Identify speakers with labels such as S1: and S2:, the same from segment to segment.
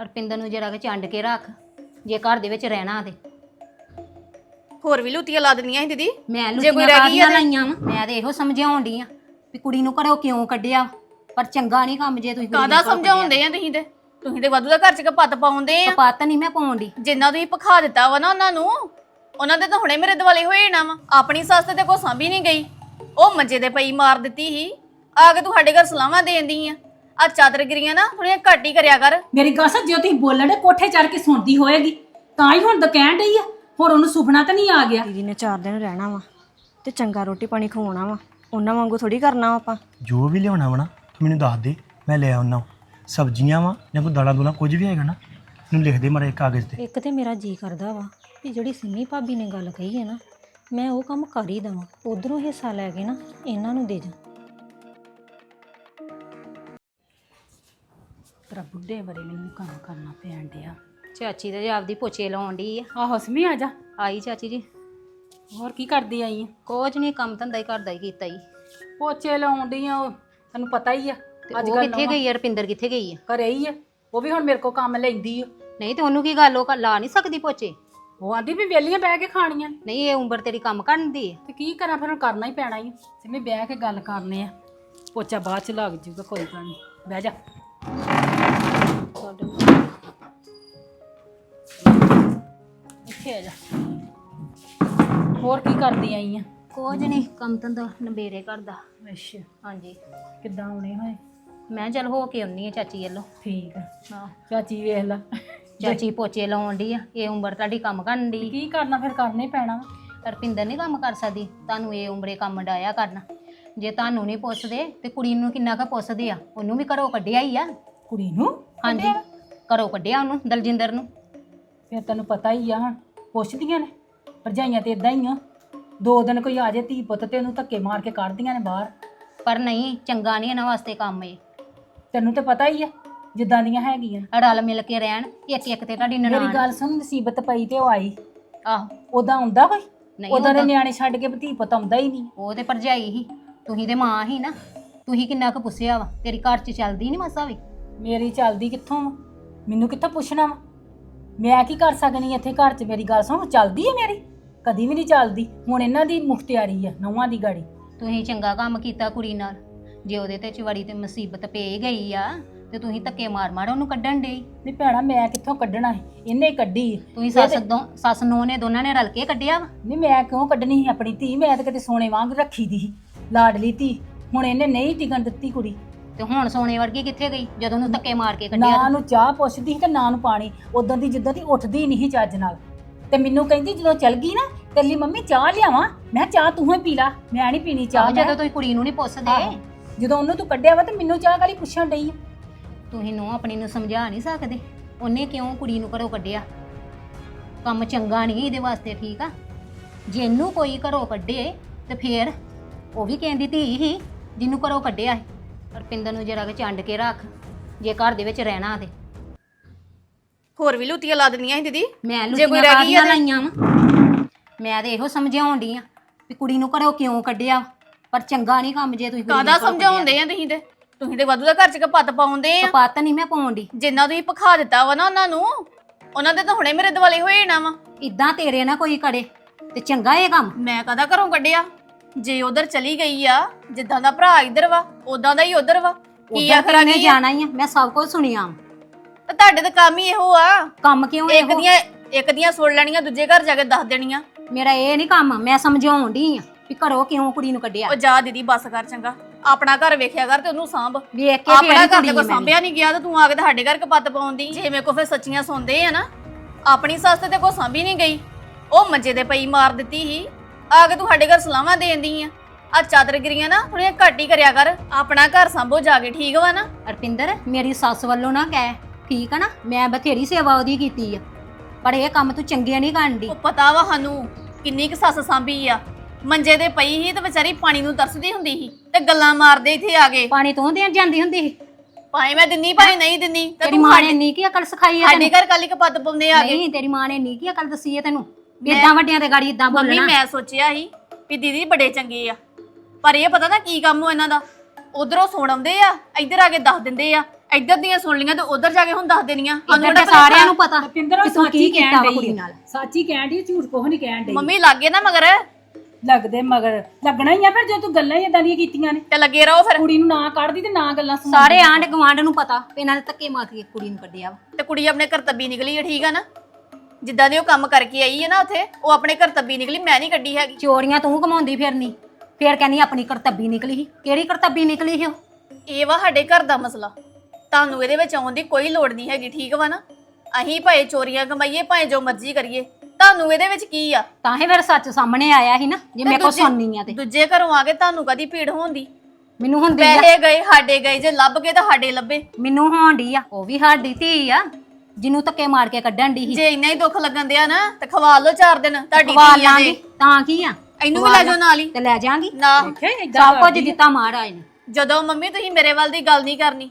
S1: ਰਪਿੰਦਰ ਨੂੰ ਜਰਾ ਕਿ ਚੰਡ ਕੇ ਰੱਖ ਜੇ ਘਰ ਦੇ ਵਿੱਚ ਰਹਿਣਾ ਤੇ।
S2: ਹੋਰ ਵੀ ਲੁੱਤੀਆਂ ਲਾ ਦਿੰਦੀਆਂ ਸੀ ਦੀਦੀ?
S1: ਮੈਂ
S2: ਜੇ ਕੋਈ
S1: ਲੁੱਟੀਆਂ
S2: ਰਹਿ ਗਈ ਆ
S1: ਕਾਹਦੀਆਂ
S2: ਤੇ-
S1: ਲਾਈਆਂ ਵਾ ਮੈਂ ਤੇ ਇਹੋ ਸਮਝਾਉਣ ਡਈ ਆ ਵੀ ਕੁੜੀ ਨੂੰ ਘਰੋਂ ਕਿਉਂ ਕੱਢਿਆ ਪਰ ਚੰਗਾ ਨਹੀਂ ਕੰਮ ਜੇ ਤੁਸੀਂ ਕੁੜੀ ਨੂੰ
S2: ਕਾਦਾ
S1: ਘਰੋਂ
S2: ਸਮਝਾਉਂਦੇ ਆ ਤੁਸੀਂ ਤੇ? ਤੁਸੀਂ ਤੇ ਵਾਧੂ ਦਾ ਘਰ ਚ ਕਪੱਤ ਪਾਉਂਦੇ ਆ।
S1: ਕੱਢਿਆ। ਪਤ ਨਹੀਂ ਮੈਂ ਪਾਉਣ ਡਈ।
S2: ਜਿੰਨਾ ਤੁਸੀਂ ਪਖਾ ਦਿੱਤਾ ਵਾ ਨਾ ਉਹਨਾਂ ਨੂੰ ਉਹਨਾਂ ਦੇ ਤਾਂ ਹੁਣੇ ਮੇਰੇ ਦਿਵਾਲੇ ਹੋਏ ਨਾ ਵਾ। ਆਪਣੀ ਸੱਸ ਤੇ ਕੋਈ ਸਾਂਭੀ ਨਹੀਂ ਗਈ। ਉਹ ਮੰਜੇ ਦੇ ਪਈ ਮਾਰ ਦਿੱਤੀ ਸੀ। ਆ ਕੇ ਤੂੰ ਸਾਡੇ ਘਰ ਸਲਾਹਾਂ ਦੇਂਦੀ ਆ। ਆ ਚਾਦਰਗਿਰੀਆਂ ਨਾ ਥੋੜੀਆਂ ਘੱਟ ਹੀ ਕਰਿਆ ਕਰ।
S3: ਮੇਰੀ ਗੱਲ ਸੱਚ ਜੇ ਤੁਸੀਂ ਬੋਲਣ ਦੇ ਕੋਠੇ ਚੜ ਕੇ ਸੁਣਦੀ ਹੋਏਗੀ ਤਾਂ ਹੀ ਹੁਣ ਤਾਂ ਕਹਿਣ ਡਈ ਆ। ਹੋਰ ਉਹਨੂੰ ਸੁਪਨਾ ਤਾਂ ਨਹੀਂ ਆ ਗਿਆ।
S4: ਦੀਦੀ ਨੇ 4 ਦਿਨ ਰਹਿਣਾ ਵਾ ਤੇ ਚੰਗਾ ਰੋਟੀ ਪਾਣੀ ਖਵਾਉਣਾ ਵਾ। ਉਹਨਾਂ ਵਾਂਗੂ ਥੋੜੀ ਕਰਨਾ ਵਾ ਆਪਾਂ।
S5: ਜੋ ਵੀ ਲਿਆਉਣਾ ਵਾ ਨਾ ਤੂੰ ਮੈਨੂੰ ਦੱਸ ਦੇ ਮੈਂ ਲੈ ਆਉਣਾ ਸਬਜ਼ੀਆਂ ਵਾ ਜਾਂ ਕੋਈ ਦਾਲਾਂ ਦੂਲਾਂ ਕੁਝ ਵੀ ਹੈਗਾ ਨਾ ਮੈਨੂੰ ਲਿਖ ਦੇ ਮਾਰੇ ਕਾਗਜ਼ ਤੇ।
S1: ਇੱਕ ਤੇ ਮੇਰਾ ਜੀ ਕਰਦਾ ਵਾ ਵੀ ਜਿਹੜੀ ਸਿੰਮੀ ਭਾਬੀ ਨੇ ਗੱਲ ਕਹੀ ਹੈ ਨਾ ਮੈਂ ਉਹ ਕੰਮ ਕਰ ਹੀ ਦਵਾਂ। ਉਧਰੋਂ ਹਿੱਸਾ ਲੈ ਕੇ ਨਾ ਇਹਨਾਂ ਨੂੰ ਦੇ ਜਾ।
S3: ਤੇਰਾ ਬੁੱਢੇ ਬਰੇ ਮੈਨੂੰ ਕੰਮ ਕਰਨਾ ਪੈਣ ਡਿਆ।
S1: ਚਾਚੀ ਤੇ ਆਪਦੀ ਪੋਚੇ ਲਾਉਣ ਡਈ ਆ।
S3: ਆਹੋ ਸਮੀ ਆ ਜਾ।
S1: ਆਈ ਚਾਚੀ ਜੀ।
S3: ਹੋਰ ਕੀ ਕਰਦੀ ਆਈ ਆ?
S1: ਕੁਝ ਨਹੀਂ ਕੰਮ ਧੰਦਾ ਹੀ ਕਰਦਾ ਹੀ ਕੀਤਾ ਹੀ।
S3: ਪੋਚੇ ਲਾਉਣ ਡਈ ਆ ਉਹ ਤੈਨੂੰ ਪਤਾ ਹੀ ਆ
S1: ਤੇ ਉਹ ਕਿੱਥੇ ਗਈ ਆ ਰਪਿੰਦਰ ਕਿੱਥੇ ਗਈ ਆ?
S3: ਘਰੇ ਹੀ ਆ ਉਹ ਵੀ ਹੁਣ ਮੇਰੇ ਕੋ ਕੰਮ ਲੈਂਦੀ ਆ।
S1: ਨਹੀਂ ਤੇ ਉਹਨੂੰ ਕੀ ਗੱਲ ਉਹ ਲਾ ਨਹੀਂ ਸਕਦੀ ਪੋਚੇ?
S3: ਉਹ ਆਂਦੀ ਵੀ ਵੇਲੀਆਂ ਬਹਿ ਕੇ ਖਾਣੀਆਂ।
S1: ਨਹੀਂ ਇਹ ਉਮਰ ਤੇਰੀ ਕੰਮ ਕਰਨ ਦੀ ਹੈ
S3: ਤੇ ਕੀ ਕਰਾਂ ਫਿਰ ਹੁਣ ਕਰਨਾ ਹੀ ਪੈਣਾ ਹੀ ਸਿਮੀ ਬਹਿ ਕੇ ਗੱਲ ਕਰਨੇ ਆ। ਪੋਚਾ ਬਾਅਦ ਚ ਲੱਗ ਜੂਗਾ ਕੋਈ ਗੱਲ ਨਹੀਂ ਬਹਿ ਜਾ। ਇੱਥੇ ਆ ਜਾ। ਹੋਰ ਕੀ ਕਰਦੀ ਆਈ ਆ?
S1: ਕੁਝ ਨਹੀਂ ਕੰਮ ਧੰਦਾ ਨਬੇਰੇ ਕਰਦਾ।
S3: ਅੱਛਾ।
S1: ਹਾਂਜੀ।
S3: ਕਿੱਦਾਂ ਆਉਣੇ ਹੋਏ?
S1: ਮੈਂ ਚੱਲ ਹੋ ਕੇ ਆਉਣੀ ਆ ਚਾਚੀ ਵੱਲੋਂ।
S3: ਠੀਕ ਆ।
S1: ਹਾਂ।
S3: ਚਾਚੀ ਵੇਖ ਲਾ।
S1: ਚਾਚੀ ਪੋਚੇ ਲਾਉਣ ਦੀ ਆ ਇਹ ਉਮਰ ਤੁਹਾਡੀ ਕੰਮ ਕਰਨ ਦੀ
S3: ਕੀ ਕਰਨਾ ਫਿਰ ਕਰਨਾ ਹੀ ਪੈਣਾ।
S1: ਰਪਿੰਦਰ ਨਹੀਂ ਕੰਮ ਕਰ ਸਕਦੀ ਤੁਹਾਨੂੰ ਇਹ ਉਮਰੇ ਕੰਮ ਡਾਇਆ ਕਰਨਾ। ਜੇ ਤੁਹਾਨੂੰ ਨਹੀਂ ਪੁੱਛਦੇ ਤੇ ਕੁੜੀ ਨੂੰ ਕਿੰਨਾ ਕੁ ਪੁੱਛਦੇ ਆ ਉਹਨੂੰ ਵੀ ਘਰੋਂ ਕੱਢਿਆ ਹੀ ਆ।
S3: ਕੁੜੀ ਨੂੰ
S1: ਹਾਂਜੀ। ਘਰੋਂ ਕੱਢਿਆ ਉਹਨੂੰ ਦਲਜਿੰਦਰ ਨੂੰ।
S3: ਫਿਰ ਤੈਨੂੰ ਪਤਾ ਹੀ ਆ ਹੁਣ ਪੁੱਛਦੀਆਂ ਨੇ ਭਰਜਾਈਆਂ ਤੇ ਇਦਾਂ ਹੀ ਆ। ਦੋ ਦਿਨ ਕੋਈ ਆ ਜੇ ਧੀ ਪੁੱਤ ਤੇ ਉਹਨੂੰ ਧੱਕੇ ਮਾਰ ਕੇ ਕੱਢਦੀਆਂ ਨੇ ਬਾਹਰ।
S1: ਪਰ ਨਹੀਂ ਚੰਗਾ ਨਹੀਂ ਇਹਨਾਂ ਵਾਸਤੇ ਕੰਮ ਇਹ।
S3: ਤੈਨੂੰ ਤੇ ਪਤਾ ਹੀ ਆ ਜਿੱਦਾਂ ਦੀਆਂ ਹੈਗੀਆਂ।
S1: ਰਲ ਮਿਲ ਕੇ ਰਹਿਣ ਇੱਕ ਇੱਕ ਤੇ ਤੁਹਾਡੀ
S3: ਮੇਰੀ
S1: ਨਨਾਣ
S3: ਗੱਲ ਸੁਣ ਮੁਸੀਬਤ ਪਈ ਤੇ ਉਹ ਆਈ।
S1: ਆਹੋ।
S3: ਉਦਾਂ ਆਉਂਦਾ ਕੋਈ?
S1: ਨਹੀਂ
S3: ਉਦਾਂ ਦੇ। ਨਿਆਣੇ ਛੱਡ ਕੇ ਧੀ ਪੁੱਤ ਆਉਂਦਾ ਹੀ ਨਹੀਂ।
S1: ਉਹ ਤੇ ਭਰਜਾਈ ਹੀ ਤੁਸੀਂ ਤੇ ਮਾਂ ਹੀ ਨਾ। ਤੁਸੀਂ ਕਿੰਨਾ ਕੁ ਪੁੱਛਿਆ ਵਾ ਤੇਰੀ ਘਰ 'ਚ ਚੱਲਦੀ ਨਹੀਂ ਮਸਾ ਵੀ?
S3: ਮੇਰੀ ਚੱਲਦੀ ਕਿੱਥੋਂ ਵਾ? ਮੈਨੂੰ ਕਿੱਥੋਂ ਪੁੱਛਣਾ ਵਾ? ਮੈਂ ਕੀ ਕਰ ਸਕਨੀ ਇੱਥੇ ਘਰ 'ਚ? ਮੇਰੀ ਗੱਲ ਸੁਣ ਚੱਲਦੀ ਹੈ ਮੇਰੀ? ਕਦੀ ਵੀ ਨਹੀਂ ਚੱਲਦੀ। ਹੁਣ ਇਹਨਾਂ ਦੀ ਮੁਖਤਿਆਰੀ ਆ ਨੌਵਾਂ ਦੀ ਗਾੜੀ।
S1: ਤੁਸੀਂ ਚੰਗਾ ਕੰਮ ਕੀਤਾ ਕੁੜੀ ਨਾਲ। ਜੇ ਉਹਦੇ ਤੇ ਚਵੜੀ ਤੇ ਮੁਸੀਬਤ ਪੇ ਗਈ ਆ ਤੇ ਤੁਸੀਂ ਧੱਕੇ ਮਾਰ ਮਾਰ ਉਹਨੂੰ ਕੱਢਣ ਦੇ
S3: ਨਹੀਂ ਭੈਣਾ ਮੈਂ ਕਿੱਥੋਂ ਕੱਢਣਾ ਹੈ ਇਹਨੇ ਕੱਢੀ ਹੈ।
S1: ਤੁਸੀਂ ਸੱਸ ਦੋ ਸੱਸ ਨੂੰ ਨੇ ਦੋਨਾਂ ਨੇ ਰਲ ਕੇ ਕੱਢਿਆ ਵਾ?
S3: ਨਹੀਂ ਮੈਂ ਕਿਉਂ ਕੱਢਣੀ ਸੀ? ਆਪਣੀ ਧੀ ਮੈਂ ਤਾਂ ਕਿਤੇ ਸੋਨੇ ਵਾਂਗ ਰੱਖੀ ਦੀ ਸੀ। ਲਾਡਲੀ ਧੀ। ਹੁਣ ਇਹਨੇ ਨਹੀਂ ਟਿਕਣ ਦਿੱਤੀ ਕੁੜੀ।
S1: ਤੇ ਹੁਣ ਸੋਨੇ ਵਰਗੀ ਕਿੱਥੇ ਗਈ? ਜਦੋਂ ਉਹਨੂੰ ਧੱਕੇ ਮਾਰ ਕੇ
S3: ਨਾ
S1: ਕੱਢਿਆ
S3: ਨੂੰ ਚਾਹ ਪੁੱਛਦੀ ਸੀ ਤੇ ਨਾ ਨੂੰ ਪਾਣੀ। ਉਦੋਂ ਦੀ ਜਿੱਦਾਂ ਦੀ ਉੱਠਦੀ ਨਹੀਂ ਸੀ ਚੱਜ ਨਾਲ। ਤੇ ਮੈਨੂੰ ਕਹਿੰਦੀ ਜਦੋਂ ਚਲ ਗਈ ਨਾ ਤੇਲੀ ਮੰਮੀ ਚਾਹ ਲਿਆਵਾਂ। ਮੈਂ ਕਿਹਾ ਚਾਹ ਤੂੰ ਹੀ ਪੀ ਲਾ। ਮੈਂ ਨਹੀਂ ਪੀਣੀ ਚਾਹ।
S1: ਜਦੋਂ ਤੁਸੀਂ ਕੁੜੀ ਨੂੰ ਨਹੀਂ ਪੁੱਛਦੇ।
S3: ਜਦੋਂ ਉਹਨੂੰ ਤੂੰ ਕੱਢਿਆ ਵਾ ਤੇ ਮੈਨੂੰ ਚਾਹ ਕਾਲੀ ਪੁੱਛਣ ਡਈ ਆ?
S1: ਤੁਸੀਂ ਨੂੰ ਆਪਣੀ ਨੂੰ ਸਮਝਾ ਨਹੀਂ ਸਕਦੇ। ਉਹਨੇ ਕਿਉਂ ਕੁੜੀ ਨੂੰ ਘਰੋਂ ਕੱਢਿਆ? ਕੰਮ ਚੰਗਾ ਨਹੀਂ ਇਹਦੇ ਵਾਸਤੇ ਠੀਕ ਆ। ਜੇ ਇਹਨੂੰ ਕੋਈ ਘਰੋਂ ਕੱਢੇ ਤੇ ਫੇਰ ਉਹ ਵੀ ਕਹਿੰਦੀ ਧੀ ਹੀ ਜਿਹਨੂੰ ਘਰੋਂ ਕੱਢਿਆ ਹੈ ਰਪਿੰਦਰ ਨੂੰ ਜਰਾ ਕਿ ਚੰਡ ਕੇ ਰੱਖ ਜੇ ਘਰ ਦੇ ਵਿੱਚ ਰਹਿਣਾ ਤੇ।
S2: ਹੋਰ ਵੀ ਲੁੱਤੀਆਂ ਲਾ ਦਿੰਦੀਆਂ ਸੀ ਦੀਦੀ?
S1: ਮੈਂ
S2: ਜੇ ਕੋਈ
S1: ਲੁੱਟੀਆਂ
S2: ਰਹਿ ਗਈ ਆ
S1: ਕਾਹਦੀਆਂ
S2: ਤੇ-
S1: ਲਾਈਆਂ ਵਾ। ਮੈਂ ਤੇ ਇਹੋ ਸਮਝਾਉਣ ਡਈ ਆ ਵੀ ਕੁੜੀ ਨੂੰ ਘਰੋਂ ਕਿਉਂ ਕੱਢਿਆ ਪਰ ਚੰਗਾ ਨਹੀਂ ਕੰਮ ਜੇ ਤੁਸੀਂ ਕੁੜੀ ਨੂੰ
S2: ਕਾਦਾ
S1: ਘਰੋਂ
S2: ਸਮਝਾਉਂਦੇ ਆ ਤੁਸੀਂ ਤੇ? ਤੁਸੀਂ ਤੇ ਵਾਧੂ ਦਾ ਘਰ ਚ ਕਪੱਤ ਪਾਉਂਦੇ ਆ।
S1: ਕੱਢਿਆ। ਪਤ ਨਹੀਂ ਮੈਂ ਪਾਉਣ ਡਈ।
S2: ਜਿੰਨਾ ਤੁਸੀਂ ਪਖਾ ਦਿੱਤਾ ਵਾ ਨਾ ਉਹਨਾਂ ਨੂੰ ਉਹਨਾਂ ਦੇ ਤਾਂ ਹੁਣੇ ਮੇਰੇ ਦਿਵਾਲੇ ਹੋਏ ਨਾ ਵਾ।
S1: ਇਦਾਂ ਤੇਰੇ ਨਾ ਕੋਈ ਕਰੇ ਤੇ ਚੰਗਾ ਇਹ ਕੰਮ।
S2: ਮੈਂ ਕਦਾ ਘਰੋਂ ਕੱਢਿਆ? ਜੇ ਉਧਰ ਚਲੀ ਗਈ ਆ ਜਿੱਦਾਂ ਦਾ ਭਰਾ ਇੱਧਰ ਵਾ ਉਦਾਂ ਦਾ ਹੀ ਉਧਰ ਵਾ। ਕੀ
S1: ਉਧਰ
S2: ਆਖਰ ਗਈ ਆ?
S1: ਜਾਣਾ ਹੀ ਆ? ਮੈਂ ਸਭ ਕੁਝ ਸੁਣਿਆ।
S2: ਤੇ ਤੁਹਾਡੇ ਤਾਂ ਕੰਮ ਹੀ ਇਹੋ ਆ।
S1: ਕੰਮ ਕਿਉਂ
S2: ਇੱਕ
S1: ਇਹੋ
S2: ਦੀਆਂ ਇੱਕ ਦੀਆਂ ਸੁਣ ਲੈਣੀਆਂ ਦੂਜੇ ਘਰ ਜਾ ਕੇ ਦੱਸ ਦੇਣੀਆਂ।
S1: ਮੇਰਾ ਇਹ ਨਹੀਂ ਕੰਮ ਮੈਂ ਸਮਝਾਉਣ ਡਈ ਆ ਵੀ ਘਰੋਂ ਕਿਉਂ ਕੁੜੀ ਨੂੰ ਕੱਢਿਆ।
S2: ਉਹ ਜਾ ਦੀਦੀ ਬੱਸ ਕਰ ਚੰਗਾ। ਆਪਣਾ ਘਰ ਵੇਖਿਆ ਕਰ ਤੇ ਉਹਨੂੰ ਸਾਂਭ।
S1: ਵੇਖ ਕੇ
S2: ਆਪਣਾ ਘਰ
S1: ਕੁੜੀ
S2: ਤੇ ਕੋ ਸਾਂਭਿਆ ਨਹੀਂ ਗਿਆ ਤੇ ਤੂੰ ਆ ਕੇ ਸਾਡੇ ਘਰ ਕਪੱਤ ਪਾਉਂਦੀ ਜੇ ਮੇਰੇ ਕੋ ਫਿਰ ਸੱਚੀਆਂ ਸੁਣਦੇ ਆ ਨਾ ਆਪਣੀ ਸੱਸ ਤੇ ਕੋ ਸਾਂਭੀ ਨਹੀਂ ਗਈ। ਉਹ ਮੰਜੇ ਦੇ ਪਈ ਮਾਰ ਦਿੱਤੀ ਸੀ। ਆ ਕੇ ਤੂੰ ਸਾਡੇ ਘਰ ਸਲਾਹਾਂ ਦੇਂਦੀ ਆ। ਆ ਚਾਦਰਗਿਰੀਆਂ ਨਾ ਥੋੜੀਆਂ ਘੱਟ ਹੀ ਕਰਿਆ ਕਰ। ਆਪਣਾ ਘਰ ਸੰਭੋ ਜਾ ਕੇ ਠੀਕ ਵਾ ਨਾ?
S1: ਅਰਪਿੰਦਰ ਮੇਰੀ ਸੱਸ ਵੱਲੋਂ ਨਾ ਕਹਿ ਠੀਕ ਆ ਨਾ? ਮੈਂ ਬਥੇਰੀ ਸੇਵਾ ਉਹਦੀ ਕੀਤੀ ਆ। ਪਰ ਇਹ ਕੰਮ ਤੂੰ ਚੰਗੇ ਨਹੀਂ ਕਰਨਦੀ
S2: ਉਹ ਪਤਾ ਵਾ ਸਾਨੂੰ ਕਿੰਨੀ ਕੁ ਸੱਸ ਸਾਂਭੀ ਆ। ਮੰਜੇ ਦੇ ਪਈ ਸੀ ਤੇ ਵਿਚਾਰੀ ਪਾਣੀ ਨੂੰ ਤਰਸਦੀ ਹੁੰਦੀ ਸੀ ਤੇ ਗੱਲਾਂ ਮਾਰਦੇ ਇੱਥੇ ਆ ਗਏ
S1: ਪਾਣੀ ਤੂੰ ਦੇਣ ਜਾਂਦੀ ਹੁੰਦੀ ਸੀ?
S2: ਭਾਵੇਂ ਮੈਂ ਦਿੰਨੀ ਭਾਵੇਂ ਨਹੀਂ ਦਿੰਨੀ ਤੇ
S1: ਤੇਰੀ
S2: ਤੂੰ
S1: ਮਾਂ ਨੇ
S2: ਸਾਡੇ
S1: ਕੀ ਅਕਲ ਸਿਖਾਈ ਆ
S2: ਸਾਡੇ
S1: ਤੈਨੂੰ?
S2: ਘਰ ਕਾਲੀ ਕਪੱਤ ਪਾਉਂਦੇ ਆ ਗਏ
S1: ਨਹੀਂ ਤੇਰੀ ਮਾਂ ਨੇ ਨੀ ਕੀ ਅਕਲ ਦੱਸੀ ਆ ਤੈਨੂੰ? ਵੀ ਏਦਾਂ ਵੱਡਿਆਂ ਦੇ ਗਾੜੀ ਏਦਾਂ
S2: ਮੰਮੀ
S1: ਬੋਲਣਾ।
S2: ਮੈਂ ਸੋਚਿਆ ਸੀ ਵੀ ਦੀਦੀ ਬੜੇ ਚੰਗੇ ਆ। ਪਰ ਇਹ ਪਤਾ ਨਾ ਕੀ ਕੰਮ ਹੋ ਇਹਨਾਂ ਦਾ। ਉਧਰੋਂ ਸੁਣ ਆਉਂਦੇ ਆ ਇੱਧਰ ਆ ਕੇ ਦੱਸ ਦਿੰਦੇ ਆ। ਇੱਧਰ ਦੀਆਂ ਸੁਣ ਲੀਆਂ ਤੇ ਉਧਰ ਜਾ ਕੇ ਹੁਣ ਦੱਸ ਦੇਣੀਆਂ। ਸਾਨੂੰ
S1: ਇੱਧਰ ਤੇ
S2: ਕਿਹੜਾ
S1: ਸਾਰਿਆਂ ਨੂੰ ਪਤਾ
S3: ਪਿੰਦਰ
S1: ਕਿ ਤੂੰ ਕੀ ਕੀਤਾ ਵਾ ਕੁੜੀ ਨਾਲ।
S3: ਸੱਚੀ ਕਹਿਣ ਦੀ ਝੂਠ ਕੋਹ ਨਹੀਂ ਕਹਿਣ ਡਈ।
S2: ਮੰਮੀ ਲੱਗੇ ਨਾ ਮਗਰ?
S3: ਲੱਗਦੇ ਮਗਰ। ਲੱਗਣਾ ਹੀ ਆ ਫਿਰ ਜੇ ਤੂੰ ਗੱਲਾਂ ਹੀ ਇਦਾਂ ਦੀਆਂ ਕੀਤੀਆਂ ਨੇ।
S2: ਤੇ ਲੱਗੇ ਰਹੋ ਫਿਰ।
S3: ਕੁੜੀ ਨੂੰ ਨਾ ਕੱਢਦੀ ਤੇ ਨਾ ਗੱਲਾਂ ਸੁਣ
S1: ਸਾਰੇ ਆਂਢ ਗਵਾਂਢ ਨੂੰ ਪਤਾ ਵੀ ਇਹਨਾਂ ਨੇ ਧੱਕੇ ਮਾਰ ਕੇ ਕੁੜੀ ਨੂੰ ਕੱਢਿਆ ਵਾ।
S2: ਤੇ ਕੁੜੀ ਆਪਣੇ ਕਰਤੱਬੀ ਨਿਕਲੀ ਹੈ ਠੀਕ ਆ ਨਾ? ਜਿੱਦਾਂ ਦੀ ਉਹ ਕੰਮ ਕਰਕੇ ਆਈ ਹੈ ਨਾ ਉੱਥੇ ਉਹ ਆਪਣੇ ਕਰਤੱਬੀ ਨਿਕਲੀ ਮੈਂ ਨਹੀਂ ਕੱਢੀ ਹੈਗੀ।
S1: ਚੋਰੀਆਂ ਤੂੰ ਕਮਾਉਂਦੀ ਫਿਰਨੀ। ਫੇਰ ਕਹਿੰਦੀ ਆਪਣੀ ਕਰਤੱਬੀ ਨਿਕਲੀ ਸੀ। ਕਿਹੜੀ ਕਰਤੱਬੀ ਨਿਕਲੀ ਸੀ ਉਹ?
S2: ਇਹ ਵਾ ਸਾਡੇ ਘਰ ਦਾ ਮਸਲਾ। ਤੁਹਾਨੂੰ ਇਹਦੇ ਵਿੱਚ ਆਉਣ ਦੀ ਕੋਈ ਲੋੜ ਨਹੀਂ ਹੈਗੀ ਠੀਕ ਵਾ ਨਾ? ਅਸੀਂ ਭਾਵੇਂ ਚੋਰੀਆਂ ਕਮਾਈਏ ਭਾਵੇਂ ਜੋ ਮਰਜ਼ੀ ਕਰੀਏ। ਤੁਹਾਨੂੰ ਇਹਦੇ ਵਿੱਚ ਕੀ ਆ?
S1: ਤਾਂ ਹੀ ਫਿਰ ਸੱਚ ਸਾਹਮਣੇ ਆਇਆ ਸੀ ਨਾ ਜੇ ਮੇਰੇ ਕੋਲ
S2: ਦੂਜੇ-
S1: ਸੁਣਨੀ ਆ ਤੇ।
S2: ਦੂਜੇ ਘਰੋਂ ਆ ਕੇ ਤੁਹਾਨੂੰ ਕਦੀ ਭੀੜ ਹੁੰਦੀ?
S1: ਮੈਨੂੰ ਹੁੰਦੀ ਆ।
S2: ਪੈਸੇ ਗਏ ਸਾਡੇ ਗਏ ਜੇ ਲੱਭ ਗਏ ਤਾਂ ਸਾਡੇ ਲੱਭੇ।
S1: ਮੈਨੂੰ ਹੋਣਦੀ ਆ ਉਹ ਵੀ ਸਾਡੀ ਧੀ ਆ। ਜਿਹਨੂੰ ਧੱਕੇ ਮਾਰ ਕੇ ਕੱਢਣ ਦੀ ਸੀ।
S2: ਜੇ ਇੰਨਾ ਹੀ ਦੁੱਖ ਲੱਗਣ ਦਿਆ ਨਾ ਤੇ ਖਵਾ ਲਓ ਚਾਰ ਦਿਨ ਤੁਹਾਡੀ
S1: ਖਵਾ
S2: ਧੀ ਆ
S1: ਲਾਂਗੀ
S2: ਜੇ
S1: ਤਾਂ ਕੀ ਆ?
S2: ਇਹਨੂੰ ਵੀ ਲੈ ਜਾਓ ਨਾਲ ਹੀ।
S1: ਤੇ ਲੈ ਜਾਾਂਗੀ।
S2: ਨਾ।
S1: ਸਭ ਕੁਝ ਦਿੱਤਾ ਮਹਾਰਾਜ ਨੇ।
S2: ਜਦੋਂ ਮੰਮੀ ਤੁਸੀਂ ਮੇਰੇ ਵੱਲ ਦੀ ਗੱਲ ਨਹੀਂ ਕਰਨੀ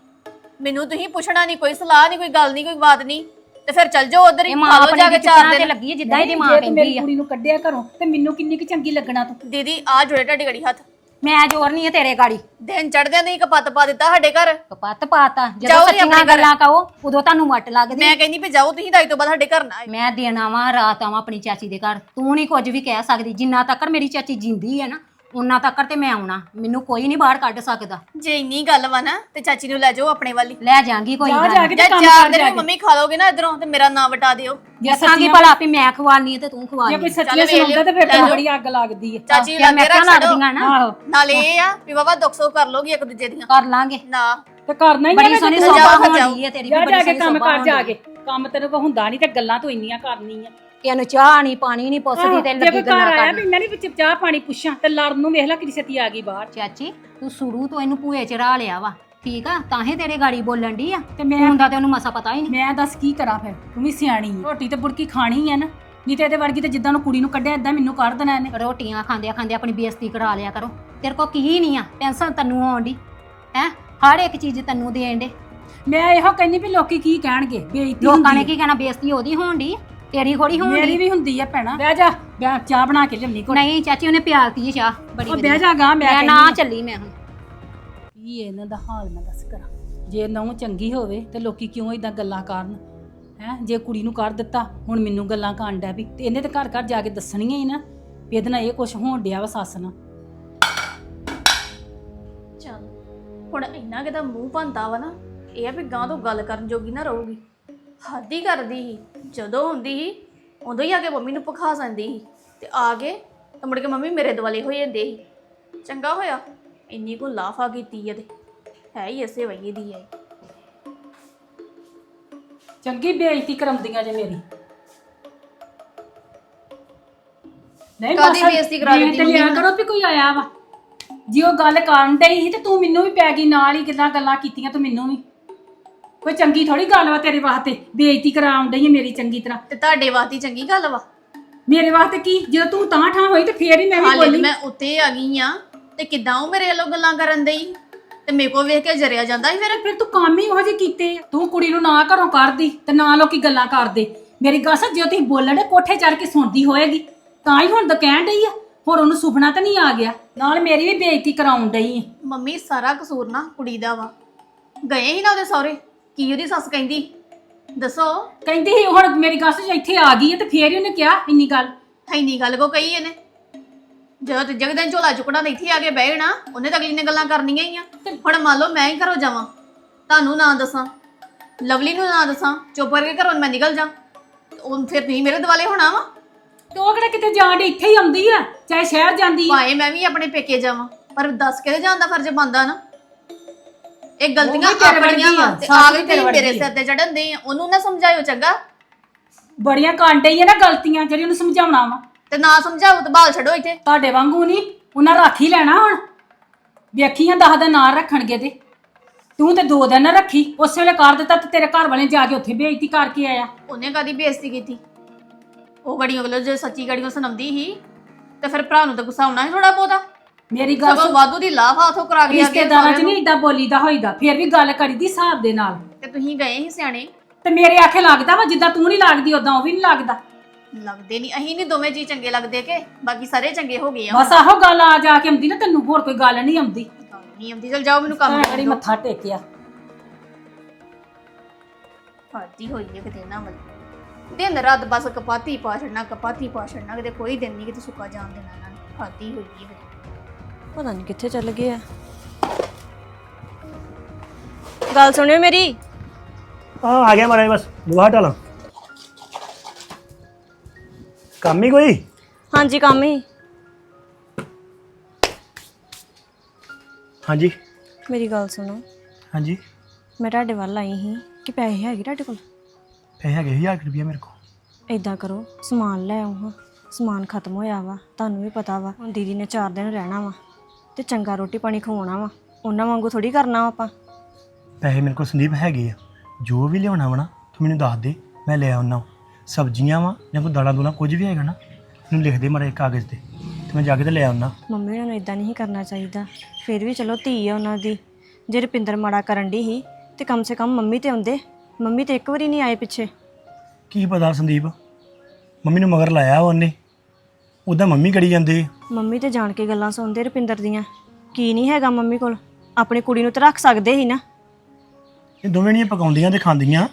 S2: ਮੈਨੂੰ ਤੁਸੀਂ ਪੁੱਛਣਾ ਨਹੀਂ ਕੋਈ ਸਲਾਹ ਨਹੀਂ ਕੋਈ ਗੱਲ ਨਹੀਂ ਕੋਈ ਬਾਤ ਨਹੀਂ ਤੇ ਫਿਰ ਚੱਲ ਜਾਓ ਉਧਰ ਹੀ
S1: ਇਹ
S2: ਖਾ ਲਓ
S1: ਆਪਣੀ
S2: ਜਾ ਕੇ ਚਾਰ
S1: ਤੇ
S2: ਦਿਨ।
S1: ਲੱਗੀ ਜਿੱਦਾਂ ਇਹਦੀ ਮਾਂ
S3: ਜੇ ਤੂੰ
S1: ਕਹਿੰਦੀ
S3: ਮੇਰੀ
S1: ਆ।
S3: ਕੁੜੀ ਨੂੰ ਕੱਢਿਆ ਘਰੋਂ ਤੇ ਮੈਨੂੰ ਕਿੰਨੀ ਕੁ ਚੰਗੀ ਲੱਗਣਾ ਤੂੰ।
S2: ਦੀਦੀ ਆ ਜੁੜੇ ਤੁਹਾਡੀ ਗੜੀ ਹੱਥ।
S1: ਮੈਂ ਜ਼ੋਰ ਨਹੀਂ ਆ ਤੇਰੇ ਗਾੜੀ।
S2: ਦਿਨ ਚੜਦਿਆਂ ਨਹੀਂ ਕਪੱਤ ਪਾ ਦਿੱਤਾ ਸਾਡੇ ਘਰ।
S1: ਕਪੱਤ ਪਾਤਾ। ਜਦੋਂ
S2: ਜਾਓ ਜੀ ਆਪਣੇ
S1: ਸੱਚੀਆਂ
S2: ਘਰ।
S1: ਗੱਲਾਂ ਕਹੋ ਉਦੋਂ ਤੁਹਾਨੂੰ ਵੱਟ ਲੱਗਦੀ।
S2: ਮੈਂ ਕਹਿੰਦੀ ਵੀ ਜਾਓ ਤੁਸੀਂ ਦਾਈ ਤੋਂ ਬਾਅਦ ਸਾਡੇ ਘਰ ਨਾ ਆਇਓ।
S1: ਮੈਂ ਦਿਨ ਆਵਾਂ ਰਾਤ ਆਵਾਂ ਆਪਣੀ ਚਾਚੀ ਦੇ ਘਰ। ਤੂੰ ਨਹੀਂ ਕੁਝ ਵੀ ਕਹਿ ਸਕਦੀ ਜਿੰਨਾ ਤੱਕ ਮੇਰੀ ਚਾਚੀ ਜਿੰਦੀ ਹੈ ਨਾ ਉਹਨਾਂ ਤੱਕ ਤੇ ਮੈਂ ਆਉਣਾ। ਮੈਨੂੰ ਕੋਈ ਨਹੀਂ ਬਾਹਰ ਕੱਢ ਸਕਦਾ।
S2: ਜੇ ਇੰਨੀ ਗੱਲ ਵਾ ਨਾ ਤੇ ਚਾਚੀ ਨੂੰ ਲੈ ਜਾਓ ਆਪਣੇ ਵੱਲ ਹੀ।
S1: ਲੈ ਜਾਾਂਗੀ ਕੋਈ
S3: ਜਾ ਜਾ। ਕੇ
S2: ਜੇ
S3: ਕੰਮ
S2: ਚਾਰ
S3: ਕਰ
S2: ਦਿਨ
S3: ਜਾ ਕੇ।
S2: ਮੰਮੀ ਖਾ ਲੋਗੇ ਨਾ ਇਧਰੋਂ ਤੇ ਮੇਰਾ ਨਾਂ ਵਟਾ ਦਿਓ।
S3: ਜੇ
S1: ਦੱਸਾਂਗੀ
S3: ਸੱਚੀਆਂ
S1: ਭਲਾ ਵੀ ਮੈਂ ਖਵਾਲਨੀ ਹੈ ਤੇ ਤੂੰ
S3: ਜੇ
S1: ਖਵਾਲਨੀ
S3: ਕੋਈ
S1: ਹੈ।
S3: ਸੱਚੀਆਂ
S2: ਚੱਲ ਵੇਖ
S3: ਸੁਣਾਉਂਦਾ ਤੇ ਫਿਰ
S2: ਲਿਓ।
S3: ਤਾਂ ਬੜੀ ਅੱਗ ਲੱਗਦੀ ਹੈ
S2: ਚਾਚੀ ਲੱਗੇ
S1: ਮੈਂ
S2: ਰੱਖ ਛੱਡੋ।
S1: ਨਾ।
S3: ਆਹੋ।
S2: ਨਾਲੇ ਇਹ ਆ ਵੀ ਬਾਬਾ ਦੁੱਖ ਸੁੱਖ ਕਰ ਲੋਗੀ ਇੱਕ ਦੂਜੇ ਦੀਆਂ।
S1: ਕਰ ਲਾਂਗੇ।
S2: ਨਾ।
S3: ਤੇ ਕਰਨਾ ਹੀ
S1: ਬੜੀ
S3: ਆ
S1: ਸੋਹਣੀ
S3: ਤੂੰ।
S1: ਸੋਭਾ
S2: ਜਾਓ,
S1: ਹੋਣੀ ਹੈ ਤੇਰੀ ਵੀ
S3: ਜਾ
S1: ਬੜੀ
S3: ਜਾ ਕੇ
S1: ਸੋਹਣੀ
S3: ਕੰਮ
S1: ਸੋਭਾ
S3: ਕਰ ਜਾ
S1: ਹੋਣੀ
S3: ਕੇ। ਕੰਮ ਤੇਰੇ ਕੋ ਹੁੰਦਾ ਨਹੀਂ ਤੇ ਗੱਲਾਂ ਤੂੰ ਇੰਨੀਆਂ ਕਰਨੀਆਂ।
S1: ਕਿ ਇਹਨੂੰ ਚਾਹ ਨਹੀਂ ਪਾਣੀ ਨਹੀਂ ਪੁੱਛਦੀ ਤੇ
S3: ਜੇ
S1: ਲੱਗੀ
S3: ਕੋਈ ਘਰ
S1: ਗੱਲਾਂ
S3: ਆਇਆ
S1: ਕਰਨ।
S3: ਵੀ ਮੈਂ ਨਹੀਂ ਵਿੱਚ ਚਾਹ ਪਾਣੀ ਪੁੱਛਾਂ ਤੇ ਲੜਨ ਨੂੰ ਵੇਖ ਲੈ ਕਿਦੀ ਛੇਤੀ ਆ ਗਈ ਬਾਹਰ।
S1: ਚਾਚੀ ਤੂੰ ਸੁਰੂ ਤੋਂ ਇਹਨੂੰ ਭੂਏ ਚ ਰਾਹ ਲਿਆ ਵਾ ਠੀਕ ਆ? ਤਾਂ ਹੀ ਤੇਰੇ ਗਾੜੀ ਬੋਲਣ ਦੀ ਆ।
S3: ਤੇ ਮੈਂ
S1: ਹੁੰਦਾ ਤੇ ਉਹਨੂੰ ਮਸਾ ਪਤਾ ਹੀ ਨਹੀਂ।
S3: ਮੈਂ ਦੱਸ ਕੀ ਕਰਾਂ ਫਿਰ? ਤੂੰ ਵੀ ਸਿਆਣੀ ਹੈ ਰੋਟੀ ਤੇ ਬੁੜਕੀ ਖਾਣੀ ਹੈ ਨਾ। ਨਹੀਂ ਤੇ ਇਹਦੇ ਵਰਗੀ ਤੇ ਜਿੱਦਾਂ ਨੂੰ ਕੁੜੀ ਨੂੰ ਕੱਢਿਆ ਏਦਾਂ ਮੈਨੂੰ ਕੱਢ ਦੇਣਾ ਇਹਨੇ।
S1: ਰੋਟੀਆਂ ਖਾਂਦਿਆਂ ਖਾਂਦਿਆਂ ਆਪਣੀ ਬੇਇੱਜ਼ਤੀ ਕਰਾ ਲਿਆ ਕਰੋ। ਤੇਰੇ ਕੋ ਕੀ ਨਹੀਂ ਆ ਟੈਨਸ਼ਨ ਤੈਨੂੰ ਆਉਣ ਦੀ ਹੈ? ਹਰ ਇੱਕ ਚੀਜ਼ ਤੈਨੂੰ ਦੇਣ ਦੇ
S3: ਮੈਂ ਇਹੋ ਕਹਿੰਨੀ ਵੀ ਲੋਕੀ ਕੀ ਕਹਿਣਗੇ ਬੇਇੱਜ਼ਤੀ
S1: ਲੋਕਾਂ ਨੇ
S3: ਹੁੰਦੀ
S1: ਕੀ ਕਹਿਣਾ ਬੇਇੱਜ਼ਤੀ ਉਹਦੀ ਹੋਣ ਦੀ ਤੇਰੀ ਥੋੜੀ। ਹੋਣ।
S3: ਮੇਰੀ ਵੀ ਹੁੰਦੀ ਹੈ ਭੈਣਾ। ਬਹਿ ਜਾ। ਬਹਿ ਚਾਹ ਬਣਾ ਕੇ ਲਿਆਉਣੀ ਕੋਲ
S1: ਨਹੀਂ ਚਾਚੀ ਉਹਨੇ ਪਿਆਲਤੀ ਹੈ ਚਾਹ ਬੜੀ
S3: ਉਹ
S1: ਵਧੀਆ।
S3: ਬਹਿ ਜਾ ਗਾ ਮੈਂ
S1: ਮੈਂ ਨਾ
S3: ਕਹਿੰਦੀ
S1: ਚੱਲੀ ਮੈਂ ਹੁਣ।
S3: ਕੀ ਇਹਨਾਂ ਦਾ ਹਾਲ ਮੈਂ ਦੱਸ ਕਰਾਂ। ਜੇ ਨਹੁੰ ਚੰਗੀ ਹੋਵੇ ਤੇ ਲੋਕੀ ਕਿਉਂ ਇਦਾਂ ਗੱਲਾਂ ਕਰਨ? ਹੈ ਜੇ ਕੁੜੀ ਨੂੰ ਕਰ ਦਿੱਤਾ ਹੁਣ ਮੈਨੂੰ ਗੱਲਾਂ ਕਰਨ ਡਿਆ ਵੀ ਤੇ ਇਹਨੇ ਤੇ ਘਰ ਘਰ ਜਾ ਕੇ ਦੱਸਣੀਆਂ ਹੀ ਨਾ। ਵੀ ਇਹਦੇ ਨਾਲ ਇਹ ਕੁਝ ਹੋਣ ਡਿਆ ਵਾ ਸੱਸ ਨਾਲ।
S2: ਚੱਲ ਹੁਣ ਇੰਨਾ ਕਿਦਾ ਮੂੰਹ ਭੰਦਾ ਵਾ ਨਾ ਇਹ ਆ ਵੀ ਗਾਂ ਤੋਂ ਗੱਲ ਕਰਨ ਜੋਗੀ ਨਾ ਰਹੂਗੀ। ਹੱਦ ਹੀ ਕਰਦੀ ਸੀ। ਜਦੋਂ ਹੁੰਦੀ ਸੀ ਉਦੋਂ ਹੀ ਆ ਕੇ ਮੰਮੀ ਨੂੰ ਪਖਾ ਜਾਂਦੀ ਸੀ ਤੇ ਆ ਕੇ ਤਾਂ ਮੁੜ ਕੇ ਮੰਮੀ ਮੇਰੇ ਦੁਆਲੇ ਹੋ ਜਾਂਦੇ ਸੀ। ਚੰਗਾ ਹੋਇਆ ਇੰਨੀ ਕੋ ਲਾਫਾ ਕੀਤੀ ਇਹਦੇ ਹੈ ਹੀ ਐਸੇ ਵਈਏ ਦੀ ਹੈ
S3: ਚੰਗੀ ਬੇਇੱਜ਼ਤੀ ਕਰਾਉਂਦੀਆਂ ਜੇ ਮੇਰੀ। ਨਹੀਂ
S2: ਕਾਹਦੀ
S3: ਮਾਸਾ,
S2: ਬੇਇੱਜ਼ਤੀ ਕਰਾ
S3: ਦੇਖ
S2: ਦਿੱਤੀ
S3: ਤੇ ਲਿਆ ਕਰੋ ਵੀ ਕੋਈ ਆਇਆ ਵਾ। ਜੇ ਉਹ ਗੱਲ ਕਰਨ ਡਈ ਸੀ ਤੇ ਤੂੰ ਮੈਨੂੰ ਵੀ ਪੈ ਗਈ ਨਾਲ ਹੀ ਕਿਦਾਂ ਗੱਲਾਂ ਕੀਤੀਆਂ ਤੂੰ ਮੈਨੂੰ ਵੀ। ਕੋਈ ਚੰਗੀ ਥੋੜੀ ਗੱਲ ਵਾ ਤੇਰੇ ਵਾਸਤੇ? ਬੇਇੱਜ਼ਤੀ ਕਰਾਉਣ ਡਈ ਹੈ ਮੇਰੀ ਚੰਗੀ ਤਰ੍ਹਾਂ।
S2: ਤੇ ਤੁਹਾਡੇ ਵਾਸਤੇ ਚੰਗੀ ਗੱਲ ਵਾ?
S3: ਮੇਰੇ ਵਾਸਤੇ ਕੀ? ਜਦੋਂ ਤੂੰ ਤਾਂ ਠਾਂ ਹੋਈ ਤੇ ਫੇਰ ਹੀ ਮੈਂ ਵੀ
S2: ਹਾਲੇ
S3: ਬੋਲੀ।
S2: ਮੈਂ ਉੱਤੇ ਆ ਗਈ ਆ ਤੇ ਕਿਦਾਂ ਉਹ ਮੇਰੇ ਵੱਲੋਂ ਗੱਲਾਂ ਕਰਨ ਦਈ ਤੇ ਮੇਰੇ ਕੋ ਵੇਖ ਕੇ ਜਰਿਆ ਜਾਂਦਾ ਸੀ ਫਿਰ?
S3: ਫਿਰ ਤੂੰ ਕੰਮ ਹੀ ਉਹੋ ਜਿਹੇ ਕੀਤੇ ਆ। ਤੂੰ ਕੁੜੀ ਨੂੰ ਨਾ ਘਰੋਂ ਕੱਢਦੀ ਤੇ ਨਾ ਲੋਕੀ ਗੱਲਾਂ ਕਰਦੇ। ਮੇਰੀ ਗੱਲ ਸੱਚ ਜੇ ਤੁਸੀਂ ਬੋਲਣ ਕੋਠੇ ਚੜ ਕੇ ਸੁਣਦੀ ਹੋਏਗੀ ਤਾਂ ਹੀ ਹੁਣ ਤਾਂ ਕਹਿਣ ਡਈ ਆ। ਹੋਰ ਉਹਨੂੰ ਸੁਪਨਾ ਤਾਂ ਨਹੀਂ ਆ ਗਿਆ। ਨਾਲ ਮੇਰੀ ਵੀ ਬੇਇੱਜ਼ਤੀ ਕਰਾਉਣ ਡਈ ਆ।
S2: ਮੰਮੀ ਸਾਰਾ ਕਸੂਰ ਨਾ ਕੁੜੀ ਦਾ ਵਾ। ਗਏ ਹੀ ਨਾ ਉਹਦੇ ਸਹੁਰੇ? ਕੀ ਉਹਦੀ ਸੱਸ ਕਹਿੰਦੀ? ਦੱਸੋ।
S3: ਕਹਿੰਦੀ ਸੀ ਹੁਣ ਮੇਰੀ ਗੱਲ ਸੱਚ ਇੱਥੇ ਆ ਗਈ ਆ ਤੇ ਫੇਰ ਹੀ ਉਹਨੇ ਕਿਹਾ ਇੰਨੀ ਗੱਲ।
S2: ਇੰਨੀ ਗੱਲ ਕੋ ਕਹੀ ਇਹਨੇ। ਜਦੋਂ ਤੇ ਦਿਨ ਝੋਲਾ ਚੁੱਕਣਾ ਤੇ ਇੱਥੇ ਆ ਕੇ ਬਹਿ ਜਾਣਾ ਉਹਨੇ ਤਾਂ ਅਗਲੀ ਨੇ ਗੱਲਾਂ ਕਰਨੀਆਂ ਹੀ ਆ। ਹੁਣ ਮੰਨ ਲਓ ਮੈਂ ਹੀ ਘਰੋਂ ਜਾਵਾਂ ਤੁਹਾਨੂੰ ਨਾ ਦੱਸਾਂ ਲਵਲੀ ਨੂੰ ਨਾ ਦੱਸਾਂ ਚੁੱਪ ਕਰਕੇ ਘਰੋਂ ਮੈਂ ਨਿਕਲ ਜਾ ਉਹ ਫਿਰ ਤੁਸੀਂ ਮੇਰੇ ਦਿਵਾਲੇ ਹੋਣਾ ਵਾ।
S3: ਤੇ ਉਹ ਕਿਹੜਾ ਕਿਤੇ ਜਾਣ ਦੇ ਇੱਥੇ ਹੀ ਆਉਂਦੀ ਆ ਚਾਹੇ ਸ਼ਹਿਰ ਜਾਂਦੀ ਆ
S2: ਭਾਵੇਂ ਮੈਂ ਵੀ ਆਪਣੇ ਪੇਕੇ ਜਾਵਾਂ ਪਰ ਦੱਸ ਕੇ ਤੇ ਜਾਣ ਦਾ ਫਰਜ਼ ਬਣਦਾ ਨਾ? ਇਹ ਗਲਤੀਆਂ
S3: ਤੇਰੇ
S2: ਆਪਣੀਆਂ
S3: ਵਰਗੀ ਆ,
S2: ਵਾ ਤੇ
S3: ਤੇਰੇ
S2: ਮੇਰੇ
S3: ਵਰਗੀ।
S2: ਸਿਰ ਤੇ ਚੜਨ ਦੇ। ਉਹਨੂੰ ਨਾ ਸਮਝਾਇਓ ਚੰਗਾ।
S3: ਬੜੀਆਂ ਕਾਂਡੇ ਹੀ ਆ ਨਾ ਗਲਤੀਆਂ ਜਿਹੜੀ ਉਹਨੂੰ ਸਮਝਾਉਣਾ ਵਾ।
S2: ਤੇ ਨਾ ਸਮਝਾਓ ਤੇ ਬਾਲ ਛੱਡੋ ਇੱਥੇ।
S3: ਤੁਹਾਡੇ ਵਾਂਗੂ ਨਹੀਂ ਉਹਨਾਂ ਰੱਖ ਹੀ ਲੈਣਾ ਹੁਣ। ਵੇਖੀਆਂ ਦਸ ਦਾ ਨਾਂ ਰੱਖਣਗੇ ਤੇ। ਤੂੰ ਤੇ ਦੋ ਦਿਨ ਨਾ ਰੱਖੀ ਉਸੇ ਵੇਲੇ ਕਰ ਦਿੱਤਾ ਤੇ ਤੇਰੇ ਘਰ ਵਾਲੇ ਜਾ ਕੇ ਉੱਥੇ ਬੇਇੱਜ਼ਤੀ ਕਰਕੇ ਆਇਆ।
S2: ਉਹਨੇ ਕਾਦੀ ਬੇਇੱਜ਼ਤੀ ਕੀਤੀ? ਉਹ ਗੜੀਆਂ ਕੋਲ ਜੇ ਸੱਚੀ ਗੜੀਆਂ ਸੁਣਾਉਂਦੀ ਸੀ ਤੇ ਫਿਰ ਭਰਾ ਨੂੰ ਤਾਂ ਗੁੱਸਾ ਆਉਣਾ ਸੀ ਥੋੜਾ ਬਹੁਤਾ।
S3: ਮੇਰੀ ਗੱਲ
S2: ਸਗੋਂ
S3: ਸੁਣ।
S2: ਵਾਧੂ ਦੀ ਲਾਫਾ ਉਥੋਂ ਕਰਾ ਕੇ ਆ ਗਏ
S3: ਰਿਸ਼ਤੇਦਾਰਾਂ 'ਚ
S2: ਸਾਰਿਆਂ
S3: ਨਹੀਂ ਇਦਾਂ ਬੋਲੀਦਾ ਹੋਈਦਾ। ਫਿਰ ਵੀ ਗੱਲ ਕਰੀਦੀ ਹਿਸਾਬ ਦੇ ਨਾਲ।
S2: ਤੇ ਤੁਸੀਂ ਗਏ ਸੀ ਸਿਆਣੇ?
S3: ਤੇ ਮੇਰੇ ਆਖੇ ਲੱਗਦਾ ਵਾ ਜਿੱਦਾਂ ਤੂੰ ਨਹੀਂ ਲੱਗਦੀ ਉਦਾਂ ਉਹ ਵੀ ਨਹੀਂ ਲੱਗਦਾ।
S2: ਲੱਗਦੇ ਨਹੀਂ ਅਹੀਂ ਨਹੀਂ ਦੋਵੇਂ ਜੀ ਚੰਗੇ ਲੱਗਦੇ ਕਿ ਬਾਕੀ ਸਾਰੇ ਚੰਗੇ ਹੋ ਗਏ ਆ
S3: ਬਸ ਆਹੋ ਗੱਲ ਆ ਜਾ ਕੇ ਆਉਂਦੀ ਨਾ ਤੈਨੂੰ ਹੋਰ ਕੋਈ ਗੱਲ ਨਹੀਂ ਆਉਂਦੀ।
S2: ਨਹੀਂ ਆਉਂਦੀ। ਚਲ ਜਾਓ ਮੈਨੂੰ ਕੰਮ ਕਰਨ ਦਿਓ।
S3: ਮੱਥਾ ਟੇਕਿਆ?
S2: ਹਾਦੀ ਹੋਈ ਹੈ ਕਿਤੇ ਨਾ ਵਾਲੀ ਦਿਨ ਰਾਤ ਬਸ ਕਪਾਤੀ ਪਾ ਛੱਡਣਾ ਕਪਾਤੀ ਪਾ ਛੱਡਣਾ ਕਿਤੇ ਕੋਈ ਦਿਨ ਨਹੀਂ ਕਿਤੇ ਸੁੱਕਾ ਜਾਣ ਦੇਣਾ ਇਹਨਾਂ ਨੇ। ਹੋਈ ਹੈ ਕਿਤੇ।
S4: ਪਤਾ ਨਹੀਂ ਕਿੱਥੇ ਚੱਲ ਗਏ ਆ। ਗੱਲ ਸੁਣਿਓ ਮੇਰੀ।
S5: ਆ ਆ ਗਿਆ ਮਾਰੇ ਬਸ ਦੁਆ ਹਟਾ ਲਾਂ। ਕੰਮ ਹੀ ਕੋਈ?
S4: ਹਾਂਜੀ ਕੰਮ ਹੀ।
S5: ਹਾਂਜੀ।
S4: ਮੇਰੀ ਗੱਲ ਸੁਣੋ।
S5: ਹਾਂਜੀ।
S4: ਮੈਂ ਤੁਹਾਡੇ ਵੱਲ ਆਈ ਸੀ ਕਿ ਪੈਸੇ ਹੈਗੇ ਤੁਹਾਡੇ ਕੋਲ?
S5: ਪੈਸੇ ਹੈਗੇ 1000 ਰੁਪਏ ਮੇਰੇ ਕੋਲ।
S4: ਏਦਾਂ ਕਰੋ ਸਮਾਨ ਲੈ ਆਓ ਹਾਂ। ਸਮਾਨ ਖਤਮ ਹੋਇਆ ਵਾ ਤੁਹਾਨੂੰ ਵੀ ਪਤਾ ਵਾ। ਹੁਣ ਦੀਦੀ ਨੇ 4 ਦਿਨ ਰਹਿਣਾ ਵਾ। ਤੇ ਚੰਗਾ ਰੋਟੀ ਪਾਣੀ ਖਵਾਉਣਾ ਵਾ। ਉਹਨਾਂ ਵਾਂਗੂ ਥੋੜੀ ਕਰਨਾ ਵਾ ਆਪਾਂ।
S5: ਪੈਸੇ ਮੇਰੇ ਕੋਲ ਸੰਦੀਪ ਹੈਗੇ ਆ। ਜੋ ਵੀ ਲਿਆਉਣਾ ਵਾ ਨਾ ਤੂੰ ਮੈਨੂੰ ਦੱਸ ਦੇ ਮੈਂ ਲੈ ਆਉਣਾ ਸਬਜ਼ੀਆਂ ਵਾ ਜਾਂ ਕੋਈ ਦਾਲਾਂ ਦੂਲਾਂ ਕੁਝ ਵੀ ਹੈਗਾ ਨਾ ਮੈਨੂੰ ਲਿਖ ਦੇ ਮਾਰੇ ਕਾਗਜ਼ ਤੇ ਤੇ ਮੈਂ ਜਾ ਕੇ ਤੇ ਲੈ ਆਉਣਾ
S4: ਮੰਮੀ ਉਹਨਾਂ ਨੂੰ ਇਦਾਂ ਨਹੀਂ ਕਰਨਾ ਚਾਹੀਦਾ। ਫਿਰ ਵੀ ਚਲੋ ਧੀ ਆ ਉਹਨਾਂ ਦੀ। ਜੇ ਰੁਪਿੰਦਰ ਮਾੜਾ ਕਰਨ ਦੀ ਸੀ ਤੇ ਕਮ ਸੇ ਕਮ ਮੰਮੀ ਤੇ ਆਉਂਦੇ। ਮੰਮੀ ਤੇ ਇੱਕ ਵਾਰੀ ਨਹੀਂ ਆਏ ਪਿੱਛੇ।
S5: ਕੀ ਪਤਾ ਸੰਦੀਪ ਮੰਮੀ ਨੂੰ ਮਗਰ ਲਾਇਆ ਉਹਨੇ। ਉਹਦਾ ਮੰਮੀ ਕਰੀ ਜਾਂਦੇ।
S4: ਮੰਮੀ ਤੇ ਜਾਣ ਕੇ ਗੱਲਾਂ ਸੁਣਦੇ ਰੁਪਿੰਦਰ ਦੀਆਂ। ਕੀ ਨਹੀਂ ਹੈਗਾ ਮੰਮੀ ਕੋਲ? ਆਪਣੀ ਕੁੜੀ ਨੂੰ ਤਾਂ ਰੱਖ ਸਕਦੇ ਸੀ ਨਾ।
S5: ਇਹ ਦੋਵੇਂ ਨਹੀਂ ਪਕਾਉਂਦੀਆਂ ਤੇ ਖਾਂਦੀਆਂ।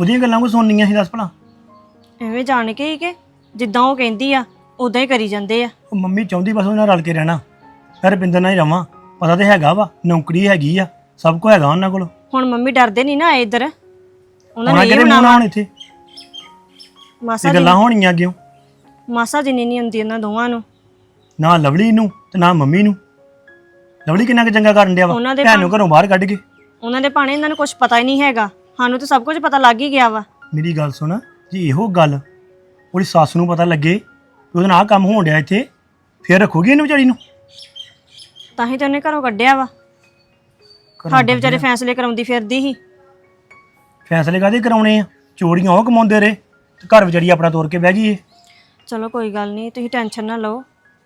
S5: ਉਹਦੀਆਂ ਗੱਲਾਂ ਕੋ ਸੁਣਨੀਆਂ ਸੀ ਦੱਸ ਭਲਾ?
S4: ਐਵੇਂ ਜਾਣ ਕੇ ਹੀ ਕਿ ਜਿੱਦਾਂ ਉਹ ਕਹਿੰਦੀ ਆ ਉਦਾਂ ਹੀ ਕਰੀ ਜਾਂਦੇ ਆ।
S5: ਉਹ ਮੰਮੀ ਚਾਹੁੰਦੀ ਬਸ ਉਹਨਾਂ ਨਾਲ ਰਲ ਕੇ ਰਹਿਣਾ। ਮੈਂ ਰੁਪਿੰਦਰ ਨਾਲ ਹੀ ਰਵਾਂ। ਪਤਾ ਤੇ ਹੈਗਾ ਵਾ ਨੌਕਰੀ ਹੈਗੀ ਆ। ਸਭ ਕੁਝ ਹੈਗਾ ਉਹਨਾਂ ਕੋਲ।
S4: ਹੁਣ ਮੰਮੀ ਡਰਦੇ ਨਹੀਂ ਨਾ ਆਏ ਇੱਧਰ। ਉਹਨਾਂ
S5: ਉਹਨਾਂ
S4: ਨੇ ਇਹ
S5: ਕਿਹੜੇ ਮੂੰਹ ਨਾਲ ਹੁਣ ਇੱਥੇ?
S4: ਮਾਸਾ
S5: ਇਹ ਗੱਲਾਂ ਹੋਣੀਆਂ ਕਿਉਂ?
S4: ਮਾਸਾ ਜਿੰਨੀ ਨਹੀਂ ਹੁੰਦੀ ਉਹਨਾਂ ਦੋਵਾਂ ਨੂੰ।
S5: ਨਾ ਲਵਲੀ ਨੂੰ ਤੇ ਨਾ ਮੰਮੀ ਨੂੰ। ਲਵਲੀ ਕਿੰਨਾ ਕੁ ਚੰਗਾ ਕਰਨ ਡਿਆ ਵਾ?
S4: ਉਹਨਾਂ ਦੇ
S5: ਭੈਣ ਨੂੰ ਘਰੋਂ ਬਾਹਰ ਕੱਢ ਕੇ।
S4: ਉਹਨਾਂ ਦੇ ਭਾਣੇ ਇਹਨਾਂ ਨੂੰ ਕੁਝ ਪਤਾ ਹੀ ਨਹੀਂ ਹੈਗਾ। ਸਾਨੂੰ ਤਾਂ ਸਭ ਕੁਝ ਪਤਾ ਲੱਗ ਹੀ ਗਿਆ ਵਾ।
S5: ਮੇਰੀ ਗੱਲ ਸੁਣ ਜੀ ਇਹੋ ਗੱਲ ਉਹਦੀ ਸੱਸ ਨੂੰ ਪਤਾ ਲੱਗੇ ਕਿ ਉਹਦੇ ਨਾਲ ਆਹ ਕੰਮ ਹੋਣ ਡਿਆ ਇੱਥੇ ਫਿਰ ਰੱਖੋਗੀ ਇਹਨੂੰ ਵਿਚਾਰੀ ਨੂੰ?
S4: ਤਾਂ ਹੀ ਤਾਂ ਉਹਨੇ ਘਰੋਂ ਕੱਢਿਆ ਵਾ। ਸਾਡੇ ਵਿਚਾਰੇ ਫੈਸਲੇ ਕਰਾਉਂਦੀ ਫਿਰਦੀ ਸੀ।
S5: ਫੈਸਲੇ ਕਾਦੇ ਕਰਾਉਣੇ ਆ? ਚੋਰੀਆਂ ਉਹ ਕਮਾਉਂਦੇ ਰਹੇ ਤੇ ਘਰ ਵਿਚਾਰੀ ਆਪਣਾ ਤੋੜ ਕੇ ਬਹਿ ਗਈ ਏ।
S4: ਚਲੋ ਕੋਈ ਗੱਲ ਨਹੀਂ ਤੁਸੀਂ ਟੈਨਸ਼ਨ ਨਾ ਲਓ।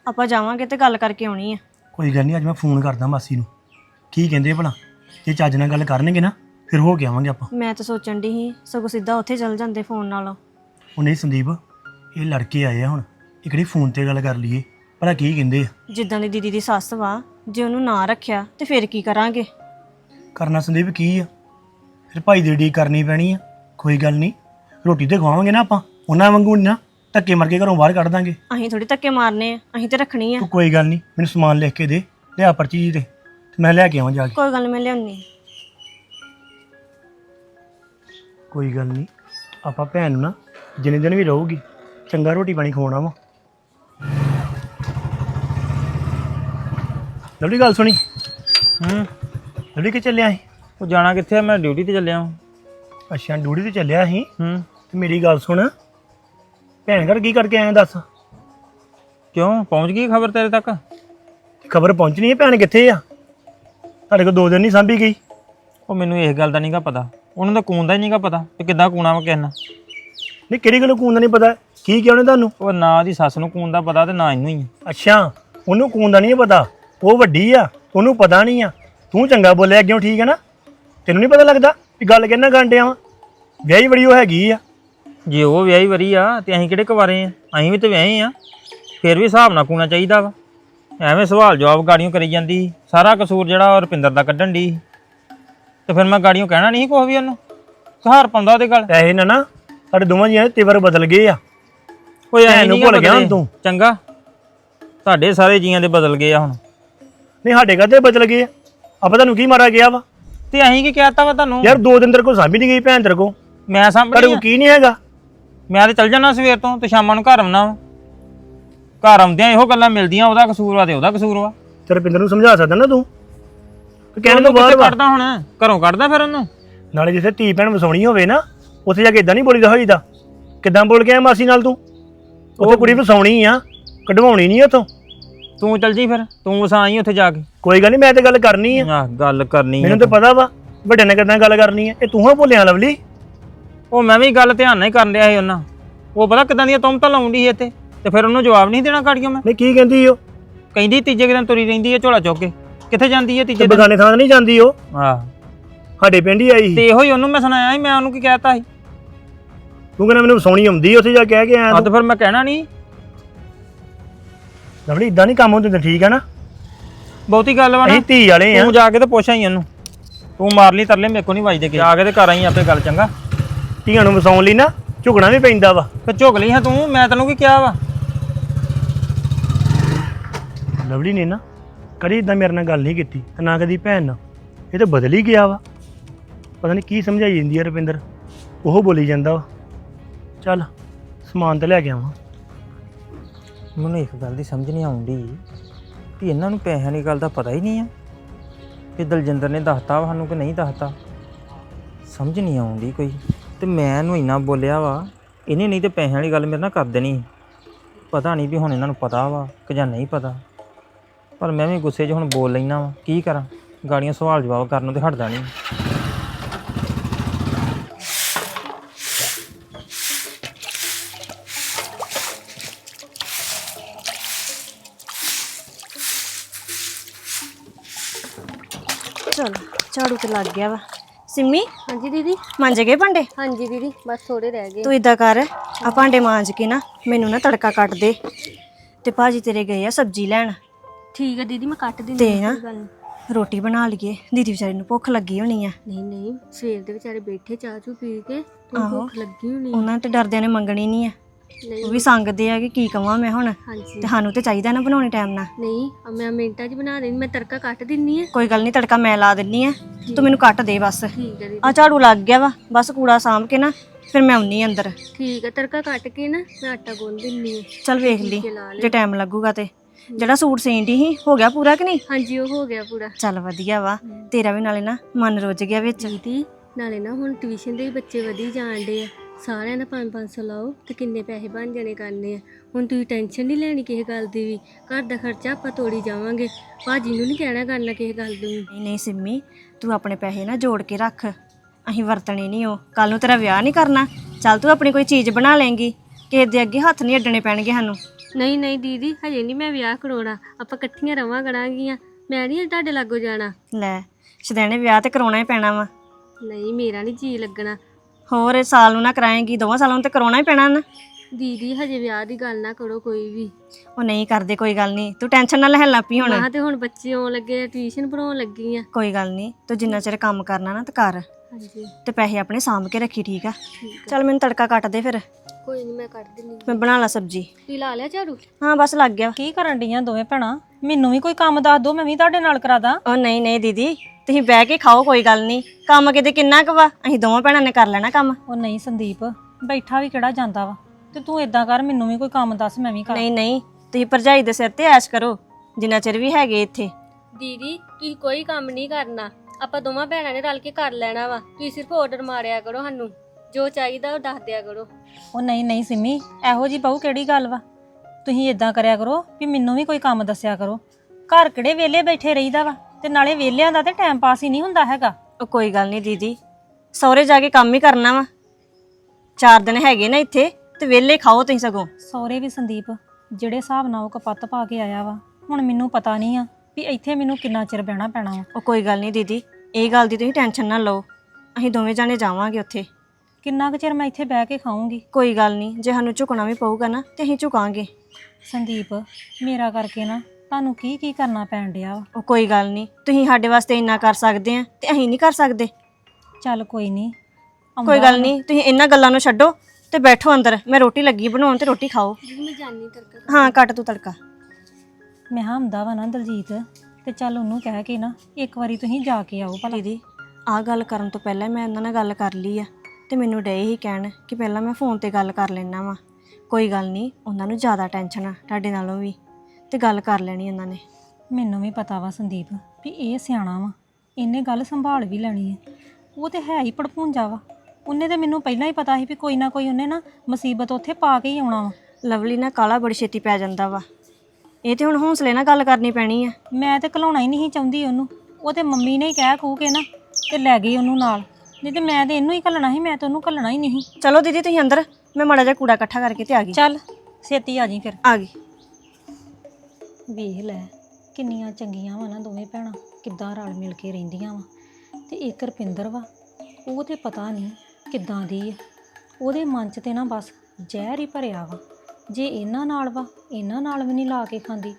S4: ਆਪਾਂ ਜਾਵਾਂਗੇ ਤੇ ਗੱਲ ਕਰਕੇ ਆਉਣੀ ਆ।
S5: ਕੋਈ ਗੱਲ ਨਹੀਂ ਅੱਜ ਮੈਂ ਫੋਨ ਕਰਦਾ ਮਾਸੀ ਨੂੰ। ਕੀ ਕਹਿੰਦੇ ਭਲਾ? ਜੇ ਚੱਜ ਨਾਲ ਗੱਲ ਕਰਨਗੇ ਨਾ ਫਿਰ ਹੋ ਕੇ ਆਵਾਂਗੇ ਆਪਾਂ।
S4: ਮੈਂ ਤਾਂ ਸੋਚਣ ਦੀ ਸੀ ਸਗੋਂ ਸਿੱਧਾ ਉੱਥੇ ਚੱਲ ਜਾਂਦੇ ਫੋਨ ਨਾਲ।
S5: ਉਹ ਨਹੀਂ ਸੰਦੀਪ ਇਹ ਲੜਕੇ ਆਏ ਆ ਹੁਣ। ਇਕੜੀ ਫੋਨ ਤੇ ਗੱਲ ਕਰ ਲਈਏ? ਭਲਾ ਕੀ ਕਹਿੰਦੇ ਆ?
S4: ਜਿੱਦਾਂ ਦੀ ਦੀਦੀ ਦੀ ਸੱਸ ਵਾ ਜੇ ਉਹਨੂੰ ਨਾ ਰੱਖਿਆ ਤੇ ਫਿਰ ਕੀ ਕਰਾਂਗੇ?
S5: ਕਰਨਾ ਸੰਦੀਪ ਕੀ ਆ? ਫਿਰ ਭਾਈ ਦੀ ਡੀ ਕਰਨੀ ਪੈਣੀ ਆ। ਕੋਈ ਗੱਲ ਨਹੀਂ ਰੋਟੀ ਤੇ ਖਵਾਵਾਂਗੇ ਨਾ ਆਪਾਂ ਉਹਨਾਂ ਵਾਂਗੂ ਨੀ ਨਾ। ਧੱਕੇ ਮਾਰ ਕੇ ਘਰੋਂ ਬਾਹਰ ਕੱਢ ਦਾਂਗੇ।
S4: ਅਸੀਂ ਥੋੜੀ ਧੱਕੇ ਮਾਰਨੇ ਆ ਅਸੀਂ ਤੇ ਰੱਖਣੀ ਆ।
S5: ਤੂੰ ਕੋਈ ਗੱਲ ਨਹੀਂ ਮੈਨੂੰ ਸਮਾਨ ਲਿਖ ਕੇ ਦੇ ਲਿਆ ਪਰਚੀ ਜੀ ਤੇ ਤੇ ਮੈਂ ਲੈ ਕੇ ਆਵਾਂ ਜਾ ਕੇ।
S4: ਕੋਈ ਗੱਲ ਨੀ, ਮੈਂ ਲਿਆਉਣੀ
S5: ਕੋਈ ਗੱਲ ਨਹੀਂ ਆਪਾਂ ਭੈਣ ਨੂੰ ਨਾ ਜਿੰਨੇ ਦਿਨ ਵੀ ਰਹੂਗੀ ਚੰਗਾ ਰੋਟੀ ਪਾਣੀ ਖਵਾਉਣਾ ਵਾ ਲਵਲੀ ਗੱਲ ਸੁਣੀ।
S6: ਹੂੰ।
S5: ਲਵਲੀ ਕਿ ਚੱਲਿਆ ਸੀ?
S6: ਉਹ ਜਾਣਾ ਕਿੱਥੇ ਆ? ਮੈਂ ਡਿਊਟੀ ਤੇ ਚੱਲਿਆ ਹਾਂ
S5: ਅੱਛਾ ਡਿਊਟੀ ਤੇ ਚੱਲਿਆ ਸੀ?
S6: ਹੂੰ।
S5: ਤੇ ਮੇਰੀ ਗੱਲ ਸੁਣ ਭੈਣ ਘਰ ਕੀ ਕਰਕੇ ਆਇਆ ਦੱਸ?
S6: ਕਿਉਂ? ਪਹੁੰਚ ਗਈ ਖਬਰ ਤੇਰੇ ਤੱਕ?
S5: ਖਬਰ ਪਹੁੰਚਣੀ ਹੈ ਭੈਣ ਕਿੱਥੇ ਆ? ਤੁਹਾਡੇ ਕੋਲ ਦੋ ਦਿਨ ਨਹੀਂ ਸਾਂਭੀ ਗਈ।
S6: ਉਹ ਮੈਨੂੰ ਇਸ ਗੱਲ ਦਾ ਨਹੀਂਗਾ ਪਤਾ। ਉਹਨਾਂ ਦਾ ਕੂਨ ਦਾ ਹੀ ਨਹੀਂਗਾ ਪਤਾ ਕਿ ਕਿੱਦਾਂ ਕੂਣਾ ਵਾ ਕਿਸੇ ਨਾਲ।
S5: ਨਹੀਂ ਕਿਹੜੀ ਗੱਲੋਂ ਕੂਨ ਦਾ ਨਹੀਂ ਪਤਾ? ਕੀ ਕਿਹਾ ਉਹਨੇ ਤੁਹਾਨੂੰ?
S6: ਉਹ ਨਾ ਉਹਦੀ ਸੱਸ ਨੂੰ ਕੂਨ ਦਾ ਪਤਾ ਤੇ ਨਾ ਇਹਨੂੰ ਹੀ।
S5: ਅੱਛਾ ਉਹਨੂੰ ਕੂਨ ਦਾ ਨਹੀਂ ਪਤਾ। ਉਹ ਵੱਡੀ ਆ ਉਹਨੂੰ ਪਤਾ ਨਹੀਂ ਆ। ਤੂੰ ਚੰਗਾ ਬੋਲਿਆ ਅੱਗੇ ਠੀਕ ਹੈ ਨਾ? ਤੈਨੂੰ ਨਹੀਂ ਪਤਾ ਲੱਗਦਾ ਵੀ ਗੱਲ ਕਿੰਨਾ ਗਾਂਡਿਆ ਵਾ? ਵਿਆਹੀ ਬੜੀ ਉਹ ਹੈਗੀ ਆ।
S6: ਜੇ ਉਹ ਵਿਆਹੀ ਵਰੀ ਆ ਤੇ ਅਸੀਂ ਕਿਹੜੇ ਕੁਵਾਰੇ ਆ? ਅਸੀਂ ਵੀ ਤੇ ਵਿਆਹੇ ਆ। ਫਿਰ ਵੀ ਹਿਸਾਬ ਨਾਲ ਕੂਣਾ ਚਾਹੀਦਾ ਵਾ। ਐਵੇਂ ਸਵਾਲ ਜਵਾਬ ਗਾੜੀਆਂ ਕਰੀ ਜਾਂਦੀ। ਸੀ। ਸਾਰਾ ਕਸੂਰ ਜਿਹੜਾ ਉਹ ਰੁਪਿੰਦਰ ਦਾ ਕੱਢਣ ਦੀ ਤੇ ਫਿਰ ਮੈਂ ਗਾੜੀਆਂ ਕਹਿਣਾ ਨਹੀਂ ਕੁਛ ਵੀ ਉਹਨੂੰ। ਸਹਾਰ ਪਾਉਂਦਾ ਉਹਦੇ ਗੱਲ
S5: ਪੈਸੇ ਨਾ ਨਾ ਸਾਡੇ ਦੋਵਾਂ ਜੀਆਂ ਦੇ ਤਿਵਰ ਬਦਲ ਗਏ ਆ।
S6: ਓਏ ਐ
S5: ਨੂੰ ਭੁੱਲ ਗਿਆ ਹੁਣ ਤੂੰ।
S6: ਚੰਗਾ। ਤੁਹਾਡੇ ਸਾਰੇ ਜੀਆਂ ਦੇ ਬਦਲ ਗਏ ਆ ਹੁਣ।
S5: ਨਹੀਂ ਸਾਡੇ ਕਾਹਦੇ ਬਦਲ ਗਏ ਆ? ਆਪਾਂ ਤੁਹਾਨੂੰ ਕੀ ਮਾਰਾ ਗਿਆ ਵਾ?
S6: ਤੇ ਅਸੀਂ ਕੀ ਕਹਿਤਾ ਵਾ ਤੁਹਾਨੂੰ?
S5: ਯਾਰ ਦੋ ਦਿਨ ਤੇਰੇ ਕੋਲ ਸਾਂਭੀ ਨਹੀਂ ਗਈ ਭੈਣ ਤੇਰੇ ਕੋਲ।
S6: ਮੈਂ
S5: ਤੁਹਾਡੇ
S6: ਸਾਂਭਣੀ
S5: ਕੋਲ। ਕੀ ਨਹੀਂ ਹੈਗਾ?
S6: ਮੈਂ ਤੇ ਚੱਲ ਜਾਣਾ ਸਵੇਰ ਤੋਂ ਤੇ ਸ਼ਾਮਾਂ ਨੂੰ ਘਰ ਆਉਣਾ ਵਾ। ਘਰ ਆਉਂਦਿਆਂ ਇਹੋ ਗੱਲਾਂ ਮਿਲਦੀਆਂ ਉਹਦਾ ਕਸੂਰ ਵਾ ਤੇ ਉਹਦਾ ਕਸੂਰ ਵਾ।
S5: ਤੇ ਰੁਪਿੰਦਰ ਨੂੰ ਸਮਝਾ ਸਕਦਾ ਨਾ ਤੂੰ? ਕਿ ਕਹਿਣ
S6: ਉਹਨੂੰ
S5: ਬਾਅਦ
S6: ਕਿੱਥੇ
S5: ਵਾ।
S6: ਕੱਢਦਾ ਹੁਣ? ਘਰੋਂ ਕੱਢਦਾ ਫਿਰ ਉਹਨੂੰ?
S5: ਨਾਲੇ ਜਿੱਥੇ ਧੀ ਭੈਣ ਵਸਾਉਣੀ ਹੋਵੇ ਨਾ ਉੱਥੇ ਜਾ ਕੇ ਇਦਾਂ ਨਹੀਂ ਬੋਲੀਦਾ ਹੋਈਦਾ। ਕਿੱਦਾਂ ਬੋਲ ਕੇ ਆਇਆ ਮਾਸੀ ਨਾਲ ਤੂੰ? ਉੱਥੇ ਕੁੜੀ ਵਸਾਉਣੀ ਆ ਕਢਵਾਉਣੀ ਨਹੀਂ ਉਥੋਂ।
S6: ਤੂੰ ਚੱਲ ਜੀ ਫਿਰ ਤੂੰ ਵਸਾਈ ਉੱਥੇ ਜਾ ਕੇ।
S5: ਕੋਈ ਗੱਲ ਨਹੀਂ ਮੈਂ ਤੇ ਗੱਲ ਕਰਨੀ ਆ।
S6: ਆਹ ਗੱਲ ਕਰਨੀ ਆ
S5: ਮੈਨੂੰ ਤਾਂ ਪਤਾ ਵਾ ਵੱਡੇ ਨੇ ਕਿਦਾਂ ਗੱਲ ਕਰਨੀ ਆ। ਇਹ ਤੂੰ ਹਾਂ ਭੁੱਲਿਆ ਲਵਲੀ?
S6: ਉਹ ਮੈਂ ਵੀ ਗੱਲ ਧਿਆਨ ਨਾਲ ਹੀ ਕਰਨ ਰਿਹਾ ਸੀ ਉਹਨਾਂ। ਉਹ ਪਤਾ ਕਿਦਾਂ ਦੀਆਂ ਤੁਮ ਤਾਂ ਲਾਉਂਦੀ ਸੀ ਇੱਥੇ ਤੇ ਫਿਰ ਉਹਨੂੰ ਜਵਾਬ ਨਹੀਂ ਦੇਣਾ ਕਾੜੀਓ ਮੈਂ।
S5: ਨਹੀਂ ਕੀ ਕਹਿੰਦੀ ਉਹ?
S6: ਕਹਿੰਦੀ ਤੀਜੇ ਕੁ ਦਿਨ ਤੁਰੀ ਰਹਿੰਦੀ ਹੈ ਝੋਲਾ ਚੁੱਕ ਕੇ। ਕਿੱਥੇ ਜਾਂਦੀ ਹੈ
S5: ਤੇ
S6: ਤੀਜੇ ਦਿਨ?
S5: ਬਗਾਨੇ ਥਾਂ ਨਹੀਂ ਜਾਂਦੀ ਉਹ?
S6: ਆਹ
S5: ਸਾਡੇ ਪਿੰਡ ਹੀ ਆਈ ਸੀ।
S6: ਤੇ ਇਹੋ ਹੀ ਉਹਨੂੰ ਮੈਂ ਸੁਣਾਇਆ ਸੀ ਮੈਂ ਉਹਨੂੰ ਕੀ ਕਹਿਤਾ ਸੀ।
S5: ਤੂੰ ਕਹਿੰਦਾ ਮੈਨੂੰ ਵਸਾਉਣੀ ਆਉਂਦੀ ਉੱਥੇ ਜਾ ਕੇ ਕਹਿ ਕੇ ਆਇਆ ਤੂੰ।
S6: ਤਾਂ ਫਿਰ ਮੈਂ ਕਹਿਣਾ ਨਹੀਂ।
S5: ਲਵਲੀ ਇਦਾਂ ਨਹੀਂ ਕੰਮ ਹੁੰਦੇ ਤੇ ਠੀਕ ਆ ਨਾ।
S6: ਬਹੁਤੀ ਗੱਲ ਵਾ ਨਾ।
S5: ਅਸੀਂ ਧੀ ਵਾਲੇ ਆ।
S6: ਤੂੰ ਜਾ ਕੇ ਤੇ ਪੁੱਛ ਆਈ ਉਹਨੂੰ। ਤੂੰ ਮਾਰ ਲਈ ਤਰਲੇ ਮੇਰੇ ਕੋ ਨਹੀਂ ਵੱਜਦੇ ਜਾ ਕੇ ਤੇ ਘਰ ਆਈ ਆਪੇ ਗੱਲ ਚੰਗਾ।
S5: ਧੀਆਂ ਨੂੰ ਵਸਾਉਣ ਲਈ ਨਾ ਝੁਕਣਾ ਵੀ ਪੈਂਦਾ ਵਾ।
S6: ਤੇ ਝੁਕ ਲਈ ਹਾਂ ਤੂੰ ਮੈਂ ਤੈਨੂੰ ਕੀ ਕਿਹਾ ਵਾ?
S5: ਲਵਲੀ ਨੇ ਨਾ ਕਦੀ ਇਦਾਂ ਮੇਰੇ ਨਾਲ ਗੱਲ ਨਹੀਂ ਕੀਤੀ ਤੇ ਨਾ ਕਦੀ ਭੈਣ ਨਾਲ। ਇਹ ਤਾਂ ਬਦਲ ਹੀ ਗਿਆ ਵਾ। ਪਤਾ ਨਹੀਂ ਕੀ ਸਮਝਾਈ ਜਾਂਦੀ ਹੈ ਰੁਪਿੰਦਰ। ਉਹ ਬੋਲੀ ਜਾਂਦਾ ਵਾ। ਚੱਲ ਸਮਾਨ ਤੇ ਲੈ ਕੇ ਆਵਾਂ।
S6: ਮੈਨੂੰ ਇੱਕ ਗੱਲ ਦੀ ਸਮਝ ਨਹੀਂ ਆਉਂਦੀ ਕਿ ਇਹਨਾਂ ਨੂੰ ਪੈਸਿਆਂ ਦੀ ਗੱਲ ਦਾ ਪਤਾ ਹੀ ਨਹੀਂ ਆ ਕਿ ਦਲਜਿੰਦਰ ਨੇ ਦੱਸਤਾ ਵਾ ਸਾਨੂੰ ਕਿ ਨਹੀਂ ਦੱਸਤਾ। ਸਮਝ ਨਹੀਂ ਆਉਂਦੀ ਕੋਈ। ਤੇ ਮੈਂ ਇਹਨੂੰ ਇੰਨਾ ਬੋਲਿਆ ਵਾ, ਇਹਨੇ ਨਹੀਂ ਤੇ ਪੈਸਿਆਂ ਵਾਲੀ ਗੱਲ ਮੇਰੇ ਨਾਲ ਕਰ ਦੇਣੀ ਸੀ। ਪਤਾ ਨਹੀਂ ਵੀ ਹੁਣ ਇਹਨਾਂ ਨੂੰ ਪਤਾ ਵਾ ਕਿ ਜਾਂ ਨਹੀਂ ਪਤਾ। ਪਰ ਮੈਂ ਵੀ ਗੁੱਸੇ 'ਚ ਹੁਣ ਬੋਲ ਲੈਣਾ ਵਾ, ਕੀ ਕਰਾਂ? ਗਾੜੀਆਂ ਸਵਾਲ ਜਵਾਬ ਕਰਨ ਨੂੰ ਤੇ ਹਟਦਾ ਨਹੀਂ।
S4: ਚਲ, ਝਾੜੂ ਤੇ ਲੱਗ ਗਿਆ ਵਾ। ਸਿੰਮੀ?
S7: ਹਾਂਜੀ ਦੀਦੀ।
S4: ਮਾਂਜ ਗਏ ਭਾਂਡੇ?
S7: ਹਾਂਜੀ ਦੀਦੀ ਬਸ ਥੋੜੇ ਰਹਿ ਗਏ।
S4: ਤੂੰ ਇਦਾਂ ਕਰ ਆ ਭਾਂਡੇ ਮਾਂਜ ਕੇ ਨਾ ਮੈਨੂੰ ਨਾ ਤੜਕਾ ਕੱਟ ਦੇ ਤੇ ਭਾਜੀ ਤੇਰੇ ਗਏ ਆ ਸਬਜ਼ੀ ਲੈਣ।
S7: ਠੀਕ ਹੈ ਦੀਦੀ ਮੈਂ ਕੱਟ ਦਿੰਦੀ
S4: ਤੇ ਨਾ। ਰੋਟੀ ਬਣਾ ਲਈਏ। ਦੀਦੀ ਵਿਚਾਰੀ ਨੂੰ ਭੁੱਖ ਲੱਗੀ ਹੋਣੀ ਆ।
S7: ਨਹੀਂ ਨਹੀਂ ਸਵੇਰ ਦੇ ਵਿਚਾਰੇ ਬੈਠੇ ਚਾਹ ਚੂ ਪੀ ਕੇ ਤੂੰ। ਭੁੱਖ ਲੱਗੀ ਹੋਣੀ
S4: ਉਹਨਾਂ ਤੇ ਡਰਦਿਆਂ ਨੇ ਮੰਗਣੀ ਨਹੀਂ ਆ।
S7: ਨਹੀਂ।
S4: ਉਹ ਵੀ ਸੰਗਦੇ ਆ ਕਿ ਕੀ ਕਵਾਂ ਮੈਂ ਹੁਣ।
S7: ਹਾਂਜੀ।
S4: ਤੇ ਸਾਨੂੰ ਤੇ ਚਾਹੀਦਾ ਨਾ ਬਣਾਉਣੇ ਟਾਈਮ ਨਾਲ।
S7: ਨਹੀਂ ਮੈਂ ਮਿੰਟਾਂ 'ਚ ਬਣਾ ਦੇਣੀ ਮੈਂ ਤੜਕਾ ਕੱਟ ਦਿੰਨੀ ਆ।
S4: ਕੋਈ ਗੱਲ ਨਹੀਂ ਤੜਕਾ ਮੈਂ ਲਾ ਦਿੰਨੀ ਆ। ਤੂੰ ਮੈਨੂੰ ਕੱਟ ਦੇ ਬਸ।
S7: ਠੀਕ ਹੈ ਦੀਦੀ।
S4: ਆ ਝਾੜੂ ਲੱਗ ਗਿਆ ਵਾ ਬਸ ਕੂੜਾ ਸਾਂਭ ਕੇ ਨਾ ਫਿਰ ਮੈਂ ਆਉਣੀ ਅੰਦਰ।
S7: ਠੀਕ ਹੈ ਤੜਕਾ ਕੱਟ ਕੇ ਨਾ ਮੈਂ ਆਟਾ ਗੁੰਨ ਦਿੰਨੀ ਆ।
S4: ਚੱਲ ਵੇਖ ਲਈ
S7: ਲਾ
S4: ਜੇ ਟਾਈਮ ਲੱਗੂਗਾ ਤੇ। ਜਿਹੜਾ ਸੂਟ ਸੀਂਦੀ ਸੀ ਹੋ ਗਿਆ ਪੂਰਾ ਕਿ ਨਹੀਂ?
S7: ਹਾਂਜੀ ਉਹ ਹੋ ਗਿਆ ਪੂਰਾ।
S4: ਚੱਲ ਵਧੀਆ ਵਾ ਤੇਰਾ ਵੀ ਨਾਲੇ ਨਾ ਮਨ ਰੁੱਝ ਗਿਆ ਵਿੱਚ।
S7: ਦੀਦੀ ਨਾਲੇ ਨਾ ਹੁਣ ਟਿਊਸ਼ਨ ਦੇ ਵੀ ਬੱਚੇ ਵਧੀ ਜਾਣਦੇ ਆ। ਸਾਰਿਆਂ ਦਾ 5-500 ਲਾਓ ਤੇ ਕਿੰਨੇ ਪੈਸੇ ਬਣ ਜਾਣੇ ਕਰਨੇ ਆ। ਹੁਣ ਤੁਸੀਂ ਟੈਨਸ਼ਨ ਨਹੀਂ ਲੈਣੀ ਕਿਸੇ ਗੱਲ ਦੀ ਵੀ। ਘਰ ਦਾ ਖਰਚਾ ਆਪਾਂ ਤੋੜੀ ਜਾਵਾਂਗੇ। ਭਾਜੀ ਨੂੰ ਨਹੀਂ ਕਹਿਣਾ ਕਰਨਾ ਕਿਸੇ ਗੱਲ ਦੀ ਵੀ।
S4: ਨਹੀਂ ਨਹੀਂ ਸਿੰਮੀ ਤੂੰ ਆਪਣੇ ਪੈਸੇ ਨਾ ਜੋੜ ਕੇ ਰੱਖ। ਅਸੀਂ ਵਰਤਣੇ ਨਹੀਂ ਉਹ। ਕੱਲ ਨੂੰ ਤੇਰਾ ਵਿਆਹ ਨਹੀਂ ਕਰਨਾ। ਚੱਲ ਤੂੰ ਆਪਣੀ ਕੋਈ ਚੀਜ਼ ਬਣਾ ਲੇਂਗੀ ਕਿਸੇ ਦੇ ਅੱਗੇ ਹੱਥ ਨਹੀਂ ਅੱਡਣੇ ਪੈਣਗੇ ਸਾਨੂੰ।
S7: ਨਹੀਂ ਨਹੀਂ ਦੀਦੀ ਹਜੇ ਨਹੀਂ ਮੈਂ ਵਿਆਹ ਕਰਾਉਣਾ। ਆਪਾਂ ਇਕੱਠੀਆਂ ਰਵਾਂ ਕਰਾਂਗੀਆਂ। ਮੈਂ ਨਹੀਂ ਤੁਹਾਡੇ ਲਾਗੋ ਜਾਣਾ।
S4: ਲੈ ਸ਼ਦੈਣੇ ਵਿਆਹ ਤੇ ਕਰਾਉਣਾ ਹੀ ਪੈਣਾ ਵਾ।
S7: ਨਹੀਂ ਮੇਰਾ ਨਹੀਂ ਜੀ ਲੱਗਣਾ।
S4: ਹੋਰ ਇਹ ਸਾਲ ਨੂੰ ਨਾ ਕਰਾਏਂਗੀ ਦੋਵਾਂ ਸਾਲਾਂ ਨੂੰ ਤੇ ਕਰਾਉਣਾ ਹੀ ਪੈਣਾ ਨਾ।
S7: ਦੀਦੀ ਹਜੇ ਵਿਆਹ ਦੀ ਗੱਲ ਨਾ ਕਰੋ ਕੋਈ ਵੀ।
S4: ਉਹ ਨਹੀਂ ਕਰਦੇ ਕੋਈ ਗੱਲ ਨਹੀਂ ਤੂੰ ਟੈਨਸ਼ਨ ਨਾ ਲੈ ਲੱਪੀ ਹੁਣ।
S7: ਮਾਂ ਤੇ ਹੁਣ ਬੱਚੇ ਆਉਣ ਲੱਗੇ ਟਿਊਸ਼ਨ ਪੜਾਉਣ ਲੱਗੀ ਆ।
S4: ਕੋਈ ਗੱਲ ਨਹੀਂ ਤੂੰ ਜਿੰਨਾ ਚਿਰ ਕੰਮ ਕਰਨਾ ਨਾ ਤੇ ਕਰ।
S7: ਹਾਂਜੀ।
S4: ਤੇ ਪੈਸੇ ਆਪਣੇ ਸਾਂਭ ਕੇ ਰੱਖੀ ਠੀਕ ਆ?
S7: ਠੀਕ
S4: ਚੱਲ ਮੈਨੂੰ ਤੜਕਾ ਕੱਟ ਦੇ ਫਿਰ।
S7: ਕੋਈ ਨਹੀਂ ਮੈਂ ਕੱਢ ਦਿੰਨੀ
S4: ਮੈਂ ਬਣਾ ਲਾ ਸਬਜੀ।
S7: ਤੁਸੀਂ ਲਾ ਲਿਆ ਝਾੜੂ?
S4: ਹਾਂ ਬਸ ਲੱਗ ਗਿਆ।
S8: ਕੀ ਕਰਨ ਡੀਆਂ ਦੋਵੇਂ ਭੈਣਾਂ? ਮੈਨੂੰ ਵੀ ਕੋਈ ਕੰਮ ਦੱਸ ਦੋ ਮੈਂ ਵੀ ਤੁਹਾਡੇ ਨਾਲ ਕਰਾ ਦਾਂ।
S4: ਉਹ ਨਹੀਂ ਨਹੀਂ ਦੀਦੀ ਤੁਸੀਂ ਬਹਿ ਕੇ ਖਾਓ ਕੋਈ ਗੱਲ ਨਹੀਂ ਕੰਮ ਕਿਤੇ ਕਿੰਨਾ ਕੁ ਵਾ? ਅਸੀਂ ਦੋਵਾਂ ਭੈਣਾਂ ਨੇ ਕਰ ਲੈਣਾ ਕੰਮ।
S8: ਉਹ ਨਹੀਂ ਸੰਦੀਪ ਬੈਠਾ ਵੀ ਕਿਹੜਾ ਜਾਂਦਾ ਵਾ? ਤੇ ਤੂੰ ਇਦਾਂ ਕਰ ਮੈਨੂੰ ਵੀ ਕੋਈ ਕੰਮ ਦੱਸ ਮੈਂ ਵੀ ਕਰ।
S4: ਨਹੀਂ ਨਹੀਂ ਤੁਸੀਂ ਭਰਜਾਈ ਦੇ ਸਿਰ ਤੇ ਐਸ਼ ਕਰੋ ਜਿੰਨਾ ਚਿਰ ਵੀ ਹੈਗੇ ਇੱਥੇ।
S7: ਦੀਦੀ ਤੁਸੀਂ ਕੋਈ ਕੰਮ ਨਹੀਂ ਕਰਨਾ। ਆਪਾਂ ਦੋਵਾਂ ਭੈਣਾਂ ਨੇ ਰਲ ਕੇ ਕਰ ਲੈਣਾ ਵਾ। ਤੁਸੀਂ ਸਿਰਫ ਆਰਡਰ ਮਾਰਿਆ ਕਰੋ ਸਾਨੂੰ। ਜੋ ਚਾਹੀਦਾ ਉਹ ਦੱਸ ਦਿਆ ਕਰੋ।
S8: ਉਹ ਨਹੀਂ ਨਹੀਂ ਸਿੰਮੀ ਇਹੋ ਜੀ ਬਹੂ ਕਿਹੜੀ ਗੱਲ ਵਾ? ਤੁਸੀਂ ਇਦਾਂ ਕਰਿਆ ਕਰੋ ਵੀ ਮੈਨੂੰ ਵੀ ਕੋਈ ਕੰਮ ਦੱਸਿਆ ਕਰੋ। ਘਰ ਕਿਹੜੇ ਵਿਹਲੇ ਬੈਠੇ ਰਹੀਦਾ ਵਾ ਤੇ ਨਾਲੇ ਵਿਹਲਿਆਂ ਦਾ ਤੇ ਟਾਈਮ ਪਾਸ ਹੀ ਨਹੀਂ ਹੁੰਦਾ ਹੈਗਾ।
S4: ਉਹ ਕੋਈ ਗੱਲ ਨਹੀਂ ਦੀਦੀ ਸਹੁਰੇ ਜਾ ਕੇ ਕੰਮ ਹੀ ਕਰਨਾ ਵਾ। ਚਾਰ ਦਿਨ ਹੈਗੇ ਨਾ ਇੱਥੇ ਤੇ ਵਿਹਲੇ ਖਾਓ ਤੁਸੀਂ ਸਗੋਂ।
S8: ਸਹੁਰੇ ਵੀ ਸੰਦੀਪ ਜਿਹੜੇ ਹਿਸਾਬ ਨਾਲ ਉਹ ਕਪੱਤ ਪਾ ਕੇ ਆਇਆ ਵਾ ਹੁਣ ਮੈਨੂੰ ਪਤਾ ਨਹੀਂ ਆ ਵੀ ਇੱਥੇ ਮੈਨੂੰ ਕਿੰਨਾ ਚਿਰ ਬਹਿਣਾ ਪੈਣਾ ਵਾ।
S4: ਉਹ ਕੋਈ ਗੱਲ ਨਹੀਂ ਦੀਦੀ ਇਹ ਗੱਲ ਦੀ ਤੁਸੀਂ ਟੈਨਸ਼ਨ ਨਾ ਲਓ। ਅਸੀਂ ਦੋਵੇਂ ਜਾਣੇ ਜਾਵਾਂਗੇ ਉੱਥੇ।
S8: ਕਿੰਨਾ ਕੁ ਚਿਰ ਮੈਂ ਇੱਥੇ ਬਹਿ ਕੇ ਖਾਊਂਗੀ?
S4: ਕੋਈ ਗੱਲ ਨਹੀਂ ਜੇ ਸਾਨੂੰ ਝੁਕਣਾ ਵੀ ਪਊਗਾ ਨਾ ਤੇ ਅਸੀਂ ਝੁਕਾਂਗੇ।
S8: ਸੰਦੀਪ ਮੇਰਾ ਕਰਕੇ ਨਾ ਤੁਹਾਨੂੰ ਕੀ ਕੀ ਕਰਨਾ ਪੈਣ ਡਿਆ ਵਾ?
S4: ਉਹ ਕੋਈ ਗੱਲ ਨਹੀਂ ਤੁਸੀਂ ਸਾਡੇ ਵਾਸਤੇ ਇੰਨਾ ਕਰ ਸਕਦੇ ਆ ਤੇ ਅਸੀਂ ਨਹੀਂ ਕਰ ਸਕਦੇ।
S8: ਚੱਲ ਕੋਈ ਨਹੀਂ
S4: ਕੋਈ ਗੱਲ ਨਹੀਂ ਤੁਸੀਂ ਇਹਨਾਂ ਗੱਲਾਂ ਨੂੰ ਛੱਡੋ ਤੇ ਬੈਠੋ ਅੰਦਰ ਮੈਂ ਰੋਟੀ ਲੱਗੀ ਬਣਾਉਣ ਤੇ ਰੋਟੀ ਖਾਓ।
S7: ਦੀਦੀ ਮੈਂ ਜਾਣੀ ਤੜਕਾ।
S4: ਹਾਂ ਕੱਟ ਤੂੰ ਤੜਕਾ।
S8: ਮੈਂ ਹਾਂ ਹੁੰਦਾ ਵਾ ਨਾ ਦਲਜੀਤ ਤੇ ਚੱਲ ਉਹਨੂੰ ਕਹਿ ਕੇ ਨਾ ਇੱਕ ਵਾਰੀ ਤੁਸੀਂ ਜਾ ਕੇ ਆਓ ਭਲਾ।
S4: ਦੀਦੀ ਆਹ ਗੱਲ ਕਰਨ ਤੋਂ ਪਹਿਲਾਂ ਮੈਂ ਇਹਨਾਂ ਨਾਲ ਗੱਲ ਕਰ ਲਈ ਆ। ਤੇ ਮੈਨੂੰ ਡੇ ਹੀ ਕਹਿਣ ਕਿ ਪਹਿਲਾਂ ਮੈਂ ਫੋਨ ਤੇ ਗੱਲ ਕਰ ਲੈਣਾ ਵਾ। ਕੋਈ ਗੱਲ ਨਹੀਂ ਉਹਨਾਂ ਨੂੰ ਜ਼ਿਆਦਾ ਟੈਨਸ਼ਨ ਆ ਤੁਹਾਡੇ ਨਾਲੋਂ ਵੀ। ਤੇ ਗੱਲ ਕਰ ਲੈਣੀ ਇਹਨਾਂ ਨੇ।
S8: ਮੈਨੂੰ ਵੀ ਪਤਾ ਵਾ ਸੰਦੀਪ ਵੀ ਇਹ ਸਿਆਣਾ ਵਾ ਇਹਨੇ ਗੱਲ ਸੰਭਾਲ ਵੀ ਲੈਣੀ ਹੈ ਉਹ ਤੇ ਹੈ ਹੀ ਪੜਪੂੰਜਾ ਵਾ। ਉਹਨੇ ਤੇ ਮੈਨੂੰ ਪਹਿਲਾਂ ਹੀ ਪਤਾ ਸੀ ਵੀ ਕੋਈ ਨਾ ਕੋਈ ਉਹਨੇ ਨਾ ਮੁਸੀਬਤ ਉੱਥੇ ਪਾ ਕੇ ਹੀ ਆਉਣਾ ਵਾ।
S4: ਲਵਲੀ ਨਾ ਕਾਲਾ ਬੜੀ ਛੇਤੀ ਪੈ ਜਾਂਦਾ ਵਾ। ਇਹ ਤੇ ਹੁਣ ਹੌਸਲੇ ਨਾਲ ਗੱਲ ਕਰਨੀ ਪੈਣੀ ਆ।
S8: ਮੈਂ ਤੇ ਘਲਾਉਣਾ ਹੀ ਨਹੀਂ ਚਾਹੁੰਦੀ ਉਹਨੂੰ। ਉਹ ਤੇ ਮੰਮੀ ਨੇ ਹੀ ਕਹਿ ਕੂ ਕੇ ਨਾ ਤੇ ਲੈ ਗਈ ਉਹਨੂੰ ਨਾਲ। ਨਹੀਂ ਤੇ ਮੈਂ ਤੇ ਇਹਨੂੰ ਹੀ ਘੱਲਣਾ ਸੀ ਮੈਂ ਤੇ ਉਹਨੂੰ ਘੱਲਣਾ ਹੀ ਨਹੀਂ।
S4: ਚਲੋ ਦੀਦੀ ਤੁਸੀਂ ਅੰਦਰ ਮੈਂ ਮਾੜਾ ਜਿਹਾ ਕੂੜਾ ਇਕੱਠਾ ਕਰਕੇ ਤੇ ਆ ਗਈ।
S8: ਚੱਲ ਛੇਤੀ ਆ ਜੀ ਫਿਰ।
S4: ਆ ਗਈ।
S8: ਵੇਖ ਲੈ ਕਿੰਨੀਆਂ ਚੰਗੀਆਂ ਵਾ ਨਾ ਦੋਵੇਂ ਭੈਣਾਂ ਕਿੱਦਾਂ ਰਲ ਮਿਲ ਕੇ ਰਹਿੰਦੀਆਂ ਵਾ। ਤੇ ਇੱਕ ਰਪਿੰਦਰ ਵਾ ਉਹ ਤੇ ਪਤਾ ਨਹੀਂ ਕਿੱਦਾਂ ਦੀ ਹੈ ਉਹਦੇ ਮਨ 'ਚ ਤੇ ਨਾ ਬਸ ਜ਼ਹਿਰ ਹੀ ਭਰਿਆ ਵਾ। ਜੇ ਇਹਨਾਂ ਨਾਲ ਵਾ ਇਹਨਾਂ ਨਾਲ ਵੀ ਨਹੀਂ ਲਾ ਕੇ ਖਾਂਦੀ।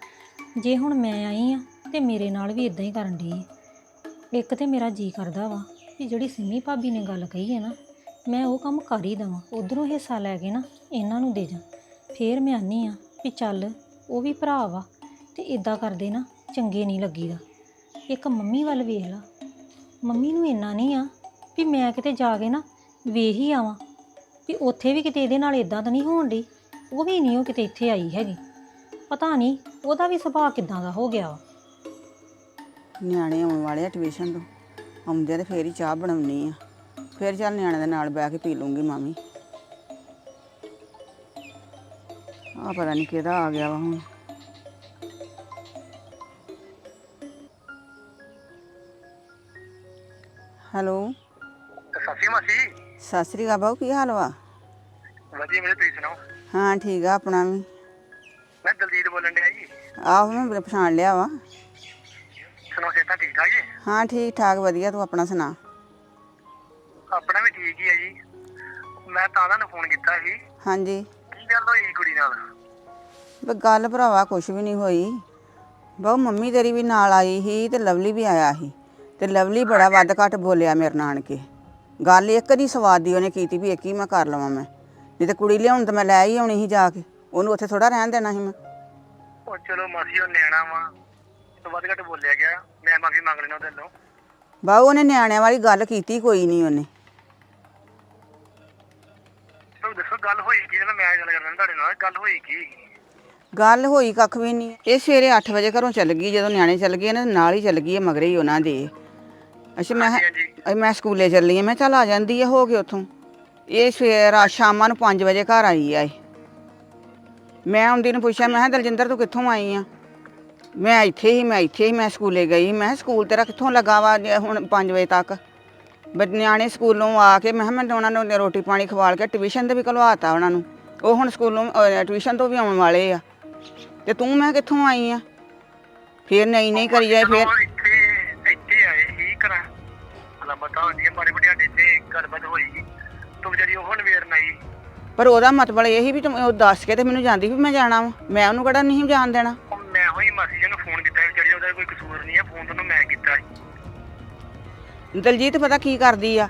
S8: ਜੇ ਹੁਣ ਮੈਂ ਆਈ ਆ ਤੇ ਮੇਰੇ ਨਾਲ ਵੀ ਇਦਾਂ ਹੀ ਕਰਨ ਦੀ ਇੱਕ ਤੇ ਮੇਰਾ ਜੀ ਕਰਦਾ ਵਾ। ਕਿ ਜਿਹੜੀ ਸਿੰਮੀ ਭਾਬੀ ਨੇ ਗੱਲ ਕਹੀ ਹੈ ਨਾ, ਮੈਂ ਉਹ ਕੰਮ ਕਰ ਹੀ ਦਵਾਂ, ਉਧਰੋਂ ਹਿੱਸਾ ਲੈ ਕੇ ਨਾ ਇਹਨਾਂ ਨੂੰ ਦੇ ਜਾ। ਫੇਰ ਮੈਂ ਆਨੀ ਆ ਵੀ ਚੱਲ, ਉਹ ਵੀ ਭਰਾ ਵਾ ਤੇ ਇਦਾਂ ਕਰਦੇ ਨਾ ਚੰਗੇ ਨਹੀਂ ਲੱਗੀਦਾ। ਇੱਕ ਮੰਮੀ ਵੱਲ ਵੇਖ ਲਾ, ਮੰਮੀ ਨੂੰ ਇੰਨਾ ਨਹੀਂ ਆ ਵੀ ਮੈਂ ਕਿਤੇ ਜਾ ਕੇ ਨਾ ਵੇਖ ਹੀ ਆਵਾਂ ਵੀ ਉੱਥੇ ਵੀ ਕਿਤੇ ਇਹਦੇ ਨਾਲ ਇਦਾਂ ਤਾਂ ਨਹੀਂ ਹੋਣ ਡਈ, ਉਹ ਵੀ ਨਹੀਂ ਉਹ ਕਿਤੇ ਇੱਥੇ ਆਈ ਹੈਗੀ। ਪਤਾ ਨਹੀਂ ਉਹਦਾ ਵੀ ਸੁਭਾਅ ਕਿਦਾਂ ਦਾ ਹੋ ਗਿਆ ਵਾ।
S9: ਨਿਆਣੇ ਆਉਣ ਵਾਲੇ ਆ ਟਿਊਸ਼ਨ ਤੋਂ। ਆਉਂਦੇ ਤੇ ਫੇਰ ਹੀ ਚਾਹ ਬਣਾਉਣੀ ਆ। ਫੇਰ ਚੱਲ ਨਿਆਣੇ ਦੇ ਨਾਲ ਬਹਿ ਕੇ ਪੀ ਲੂੰਗੀ ਮਾਮੀ। ਆ ਪਤਾ ਨਹੀਂ ਕਿਹਦਾ ਆ ਗਿਆ ਵਾ ਹੁਣ। ਹੈਲੋ।
S10: ਸਸੀ ਮਾਸੀ?
S9: ਸਤਿ ਸ੍ਰੀ ਅਕਾਲ ਬਾਊ ਕੀ ਹਾਲ ਵਾ?
S10: ਵਧੀਆ ਮੇਰੇ ਤੁਸੀਂ ਸੁਣਾਓ?
S9: ਹਾਂ ਠੀਕ ਆ ਆਪਣਾ ਵੀ।
S10: ਮੈਂ ਦਲਜੀਤ ਬੋਲਣ ਡਿਆ ਜੀ।
S9: ਆਹੋ ਮੈਂ ਪਛਾਣ ਲਿਆ ਵਾ।
S10: ਸੁਣਾਓ ਸਿਹਤਾਂ ਠੀਕ ਠਾਕ ਜੀ?
S9: ਹਾਂ ਠੀਕ ਠਾਕ ਵਧੀਆ ਤੂੰ ਆਪਣਾ ਸੁਣਾ?
S10: ਆਪਣਾ ਵੀ ਠੀਕ ਹੀ ਹੈ ਜੀ। ਮੈਂ ਤਾਂ ਤੁਹਾਨੂੰ ਫੋਨ ਕੀਤਾ ਸੀ।
S9: ਹਾਂਜੀ।
S10: ਕੀ ਗੱਲ ਹੋਈ ਕੁੜੀ ਨਾਲ?
S9: ਵੀ ਗੱਲ ਭਰਾਵਾ ਕੁਛ ਵੀ ਨਹੀਂ ਹੋਈ। ਬਹੁ ਮੰਮੀ ਤੇਰੀ ਵੀ ਨਾਲ ਆਈ ਸੀ ਤੇ ਲਵਲੀ ਵੀ ਆਇਆ ਸੀ। ਤੇ ਲਵਲੀ ਬੜਾ ਵੱਧ ਘੱਟ ਬੋਲਿਆ ਮੇਰੇ ਨਾਲ ਆਣ ਕੇ। ਗੱਲ ਇੱਕ ਨਹੀਂ ਸਵਾਦ ਦੀ ਉਹਨੇ ਕੀਤੀ ਵੀ ਇੱਕ ਹੀ ਮੈਂ ਕਰ ਲਵਾਂ ਮੈਂ। ਨਹੀਂ ਤੇ ਕੁੜੀ ਲਿਆਉਣ ਤਾਂ ਮੈਂ ਲੈ ਹੀ ਆਉਣੀ ਸੀ ਜਾ ਕੇ। ਉਹਨੂੰ ਉੱਥੇ ਥੋੜਾ ਰਹਿਣ ਦੇਣਾ ਸੀ ਮੈਂ।
S10: ਉਹ ਚਲੋ ਮਾਸੀ ਉਹ ਨਿਆਣਾ ਵਾ। ਤੋਂ ਵੱਧ ਘੱਟ ਬੋਲਿਆ ਗਿਆ। ਮੈਂ ਮਾਫੀ ਮੰਗ ਲੈਣਾ ਉਹਦੇ ਤੋਂ
S9: ਬਾਊ ਉਹਨੇ ਨਿਆਣਿਆਂ ਵਾਲੀ ਗੱਲ ਕੀਤੀ ਕੋਈ ਨਹੀਂ ਉਹਨੇ।
S10: ਦੱਸੋ ਗੱਲ ਹੋਈ ਕੀ? ਜਦੋਂ ਮੈਂ ਗੱਲ ਕਰਦਾ ਤੁਹਾਡੇ ਨਾਲ ਗੱਲ ਹੋਈ ਕੀ?
S9: ਗੱਲ ਹੋਈ ਕੱਖ ਵੀ ਨਹੀਂ। ਇਹ ਸਵੇਰੇ 8 ਵਜੇ ਘਰੋਂ ਚੱਲ ਗਈ ਜਦੋਂ ਨਿਆਣੇ ਚੱਲ ਗਏ ਨਾ ਨਾਲ ਹੀ ਚੱਲ ਗਈ ਹੈ ਮਗਰੇ ਹੀ ਉਹਨਾਂ ਦੇ। ਅੱਛਾ ਮੈਂ
S10: ਹਾਂਜੀ
S9: ਮੈਂ ਸਕੂਲੇ ਚੱਲੀ ਆ ਮੈਂ ਚੱਲ ਆ ਜਾਂਦੀ ਹੈ ਹੋ ਕੇ ਉੱਥੋਂ। ਇਹ ਸਵੇਰ ਆ ਸ਼ਾਮਾਂ ਨੂੰ 5 ਵਜੇ ਘਰ ਆਈ ਆ ਇਹ। ਮੈਂ ਆਉਂਦੀ ਨੂੰ ਪੁੱਛਿਆ ਮੈਂ ਕਿਹਾ ਦਲਜਿੰਦਰ ਤੂੰ ਕਿੱਥੋਂ ਆਈ ਆ? ਮੈਂ ਇੱਥੇ ਹੀ ਮੈਂ ਇੱਥੇ ਹੀ ਮੈਂ ਸਕੂਲੇ ਗਈ। ਮੈਂ ਸਕੂਲ ਤੇਰਾ ਕਿੱਥੋਂ ਲੱਗਾ ਵਾ ਜੇ ਹੁਣ 5 ਵਜੇ ਤੱਕ? ਬੱਚ- ਨਿਆਣੇ ਸਕੂਲੋਂ ਆ ਕੇ ਮੈਂ ਕਿਹਾ ਮੈਂ ਉਹਨਾਂ ਨੂੰ ਰੋਟੀ ਪਾਣੀ ਖਵਾਲ ਕੇ ਟਿਊਸ਼ਨ ਤੇ ਵੀ ਘਲਵਾਤਾ ਉਹਨਾਂ ਨੂੰ। ਉਹ ਹੁਣ ਸਕੂਲੋਂ ਟਿਊਸ਼ਨ ਤੋਂ ਵੀ ਆਉਣ ਵਾਲੇ ਆ। ਤੇ ਤੂੰ ਮੈਂ ਕਿੱਥੋਂ ਆਈ ਆ? ਫੇਰ ਨਹੀਂ ਨਹੀਂ ਕਰੀ ਜਾਏ ਫੇਰ?
S10: ਚਲੋ ਇੱਥੇ ਇੱਥੇ ਆਏ ਹੀ ਕਰਾਂ ਹਲਾ ਬਤਾ ਹੁੰਦੀ ਮਾਰੇ ਬੜੀ ਸਾਡੇ ਤੇ ਗੱਲਬਾਤ ਹੋਈ। ਤੂੰ ਜਿਹੜੀ ਉਹ ਨਵੇਰ ਨਹੀਂ
S9: ਪਰ ਉਹਦਾ ਮਤਲਬ ਇਹ ਹੀ ਵੀ ਤੂੰ ਉਹ ਦੱਸ ਕੇ ਤੇ ਮੈਨੂੰ ਜਾਂਦੀ ਵੀ ਮੈਂ ਜਾਣਾ ਵਾ। ਮੈਂ ਉਹਨੂੰ ਕਿਹੜਾ ਨਹੀਂ ਜਾਣ ਦੇਣਾ?
S10: ਉਹ ਮੈਂ ਹੋਈ ਮਾਸੀ ਜੀ ਨੂੰ ਫੋਨ ਕੀਤਾ ਜਿਹੜੀ ਉਹਦਾ ਕੋਈ ਕਸੂਰ ਨਹੀਂ ਹੈ ਫੋਨ ਤਾਂ ਉਹਨੂੰ ਮੈਂ ਕੀਤਾ ਸੀ।
S9: ਦਲਜੀਤ ਪਤਾ ਕੀ ਕਰਦੀ ਆ?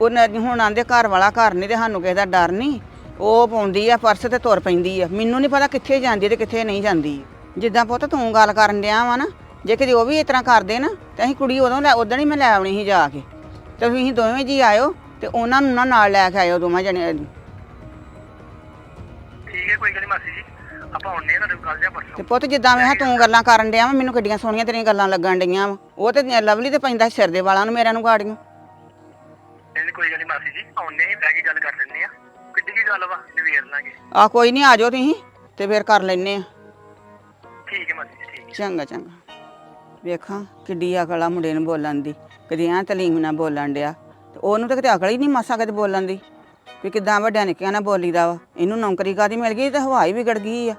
S9: ਉਹ ਨ- ਹੁਣ ਆਂਦੇ ਘਰ ਵਾਲਾ ਘਰ ਨਹੀਂ ਤੇ ਸਾਨੂੰ ਕਿਸੇ ਦਾ ਡਰ ਨਹੀਂ। ਉਹ ਪਾਉਂਦੀ ਆ ਪਰਸ ਤੇ ਤੁਰ ਪੈਂਦੀ ਆ। ਮੈਨੂੰ ਨਹੀਂ ਪਤਾ ਕਿੱਥੇ ਜਾਂਦੀ ਤੇ ਕਿੱਥੇ ਨਹੀਂ ਜਾਂਦੀ। ਜਿੱਦਾਂ ਪੁੱਤ ਤੂੰ ਗੱਲ ਕਰਨ ਡਿਆ ਵਾ ਨਾ ਜੇ ਕਿਤੇ ਉਹ ਵੀ ਇਸ ਤਰ੍ਹਾਂ ਕਰਦੇ ਨਾ ਤੇ ਅਸੀਂ ਕੁੜੀ ਉਦੋਂ ਲੈ ਉਦੋਂ ਹੀ ਮੈਂ ਲੈ ਆਉਣੀ ਸੀ ਜਾ ਕੇ। ਤੇ ਤੁਸੀਂ ਦੋਵੇਂ ਜੀ ਆਇਓ ਤੇ ਉਹਨਾਂ ਨੂੰ ਨਾ ਨਾਲ ਲੈ ਕੇ ਆਇਓ ਦੋਵਾਂ ਜਣੇ
S10: ਠੀਕ ਹੈ ਕੋਈ ਗੱਲ ਨਹੀਂ ਮਾਸੀ। ਆਪਾਂ ਕੱਲ ਜਾਂ
S9: ਤੇ ਪੁੱਤ ਜਿੱਦਾਂ ਮੈਂ ਤੂੰ ਗੱਲਾਂ ਕਰਨ ਡਿਆ ਵਾ ਮੈਨੂੰ ਕਿੱਡੀਆਂ ਸੋਹਣੀਆਂ ਤੇਰੀਆਂ ਗੱਲਾਂ ਲੱਗਣ ਡਈਆਂ ਵਾ। ਉਹ ਤੇ ਲਵਲੀ ਤੇ ਪੈਂਦਾ ਸਿਰ ਦੇ ਵਾਲਾਂ ਨੂੰ ਮੇਰਿਆਂ ਨੂੰ ਗਾੜੀਆਂ।
S10: ਨਹੀਂ ਕੋਈ ਗੱਲ ਨਹੀਂ ਮਾਸੀ ਜੀ ਆਉਣੇ ਹੀ ਬਹਿ ਕੇ ਗੱਲ ਕਰ ਲੈਂਦੇ ਆ। ਕਿੱਡੀ ਕੀ ਗੱਲ ਵਾ ਨਵੇਰ ਲਾਂਗੇ।
S9: ਆ ਕੋਈ ਨਹੀਂ ਆ ਜਾਓ ਤੁਸੀਂ ਤੇ ਫਿਰ ਕਰ ਲੈਨੇ ਆ।
S10: ਠੀਕ ਹੈ ਮਾਸੀ ਜੀ ਠੀਕ ਹੈ।
S9: ਚੰਗਾ ਚੰਗਾ। ਵੇਖਾਂ ਕਿੱਡੀ ਅਕਲ ਆ ਮੁੰਡੇ ਨੂੰ ਬੋਲਣ ਦੀ। ਕਦੀ ਐ ਤਲੀਮ ਨਾਲ ਬੋਲਣ ਡਿਆ। ਤੇ ਉਹਨੂੰ ਤਾਂ ਕਿਤੇ ਅਕਲ ਹੀ ਨਹੀਂ ਮਾਸਾ ਕਦੇ ਬੋਲਣ ਦੀ। ਵੀ ਕਿਦਾਂ ਵੱਡਿਆਂ ਨਿੱਕਿਆਂ ਨਾਲ ਬੋਲੀਦਾ ਵਾ। ਇਹਨੂੰ ਨੌਕਰੀ ਕਾਦੀ ਮਿਲ ਗਈ ਤੇ ਹਵਾਈ ਵਿਗੜ ਗਈ ਆ।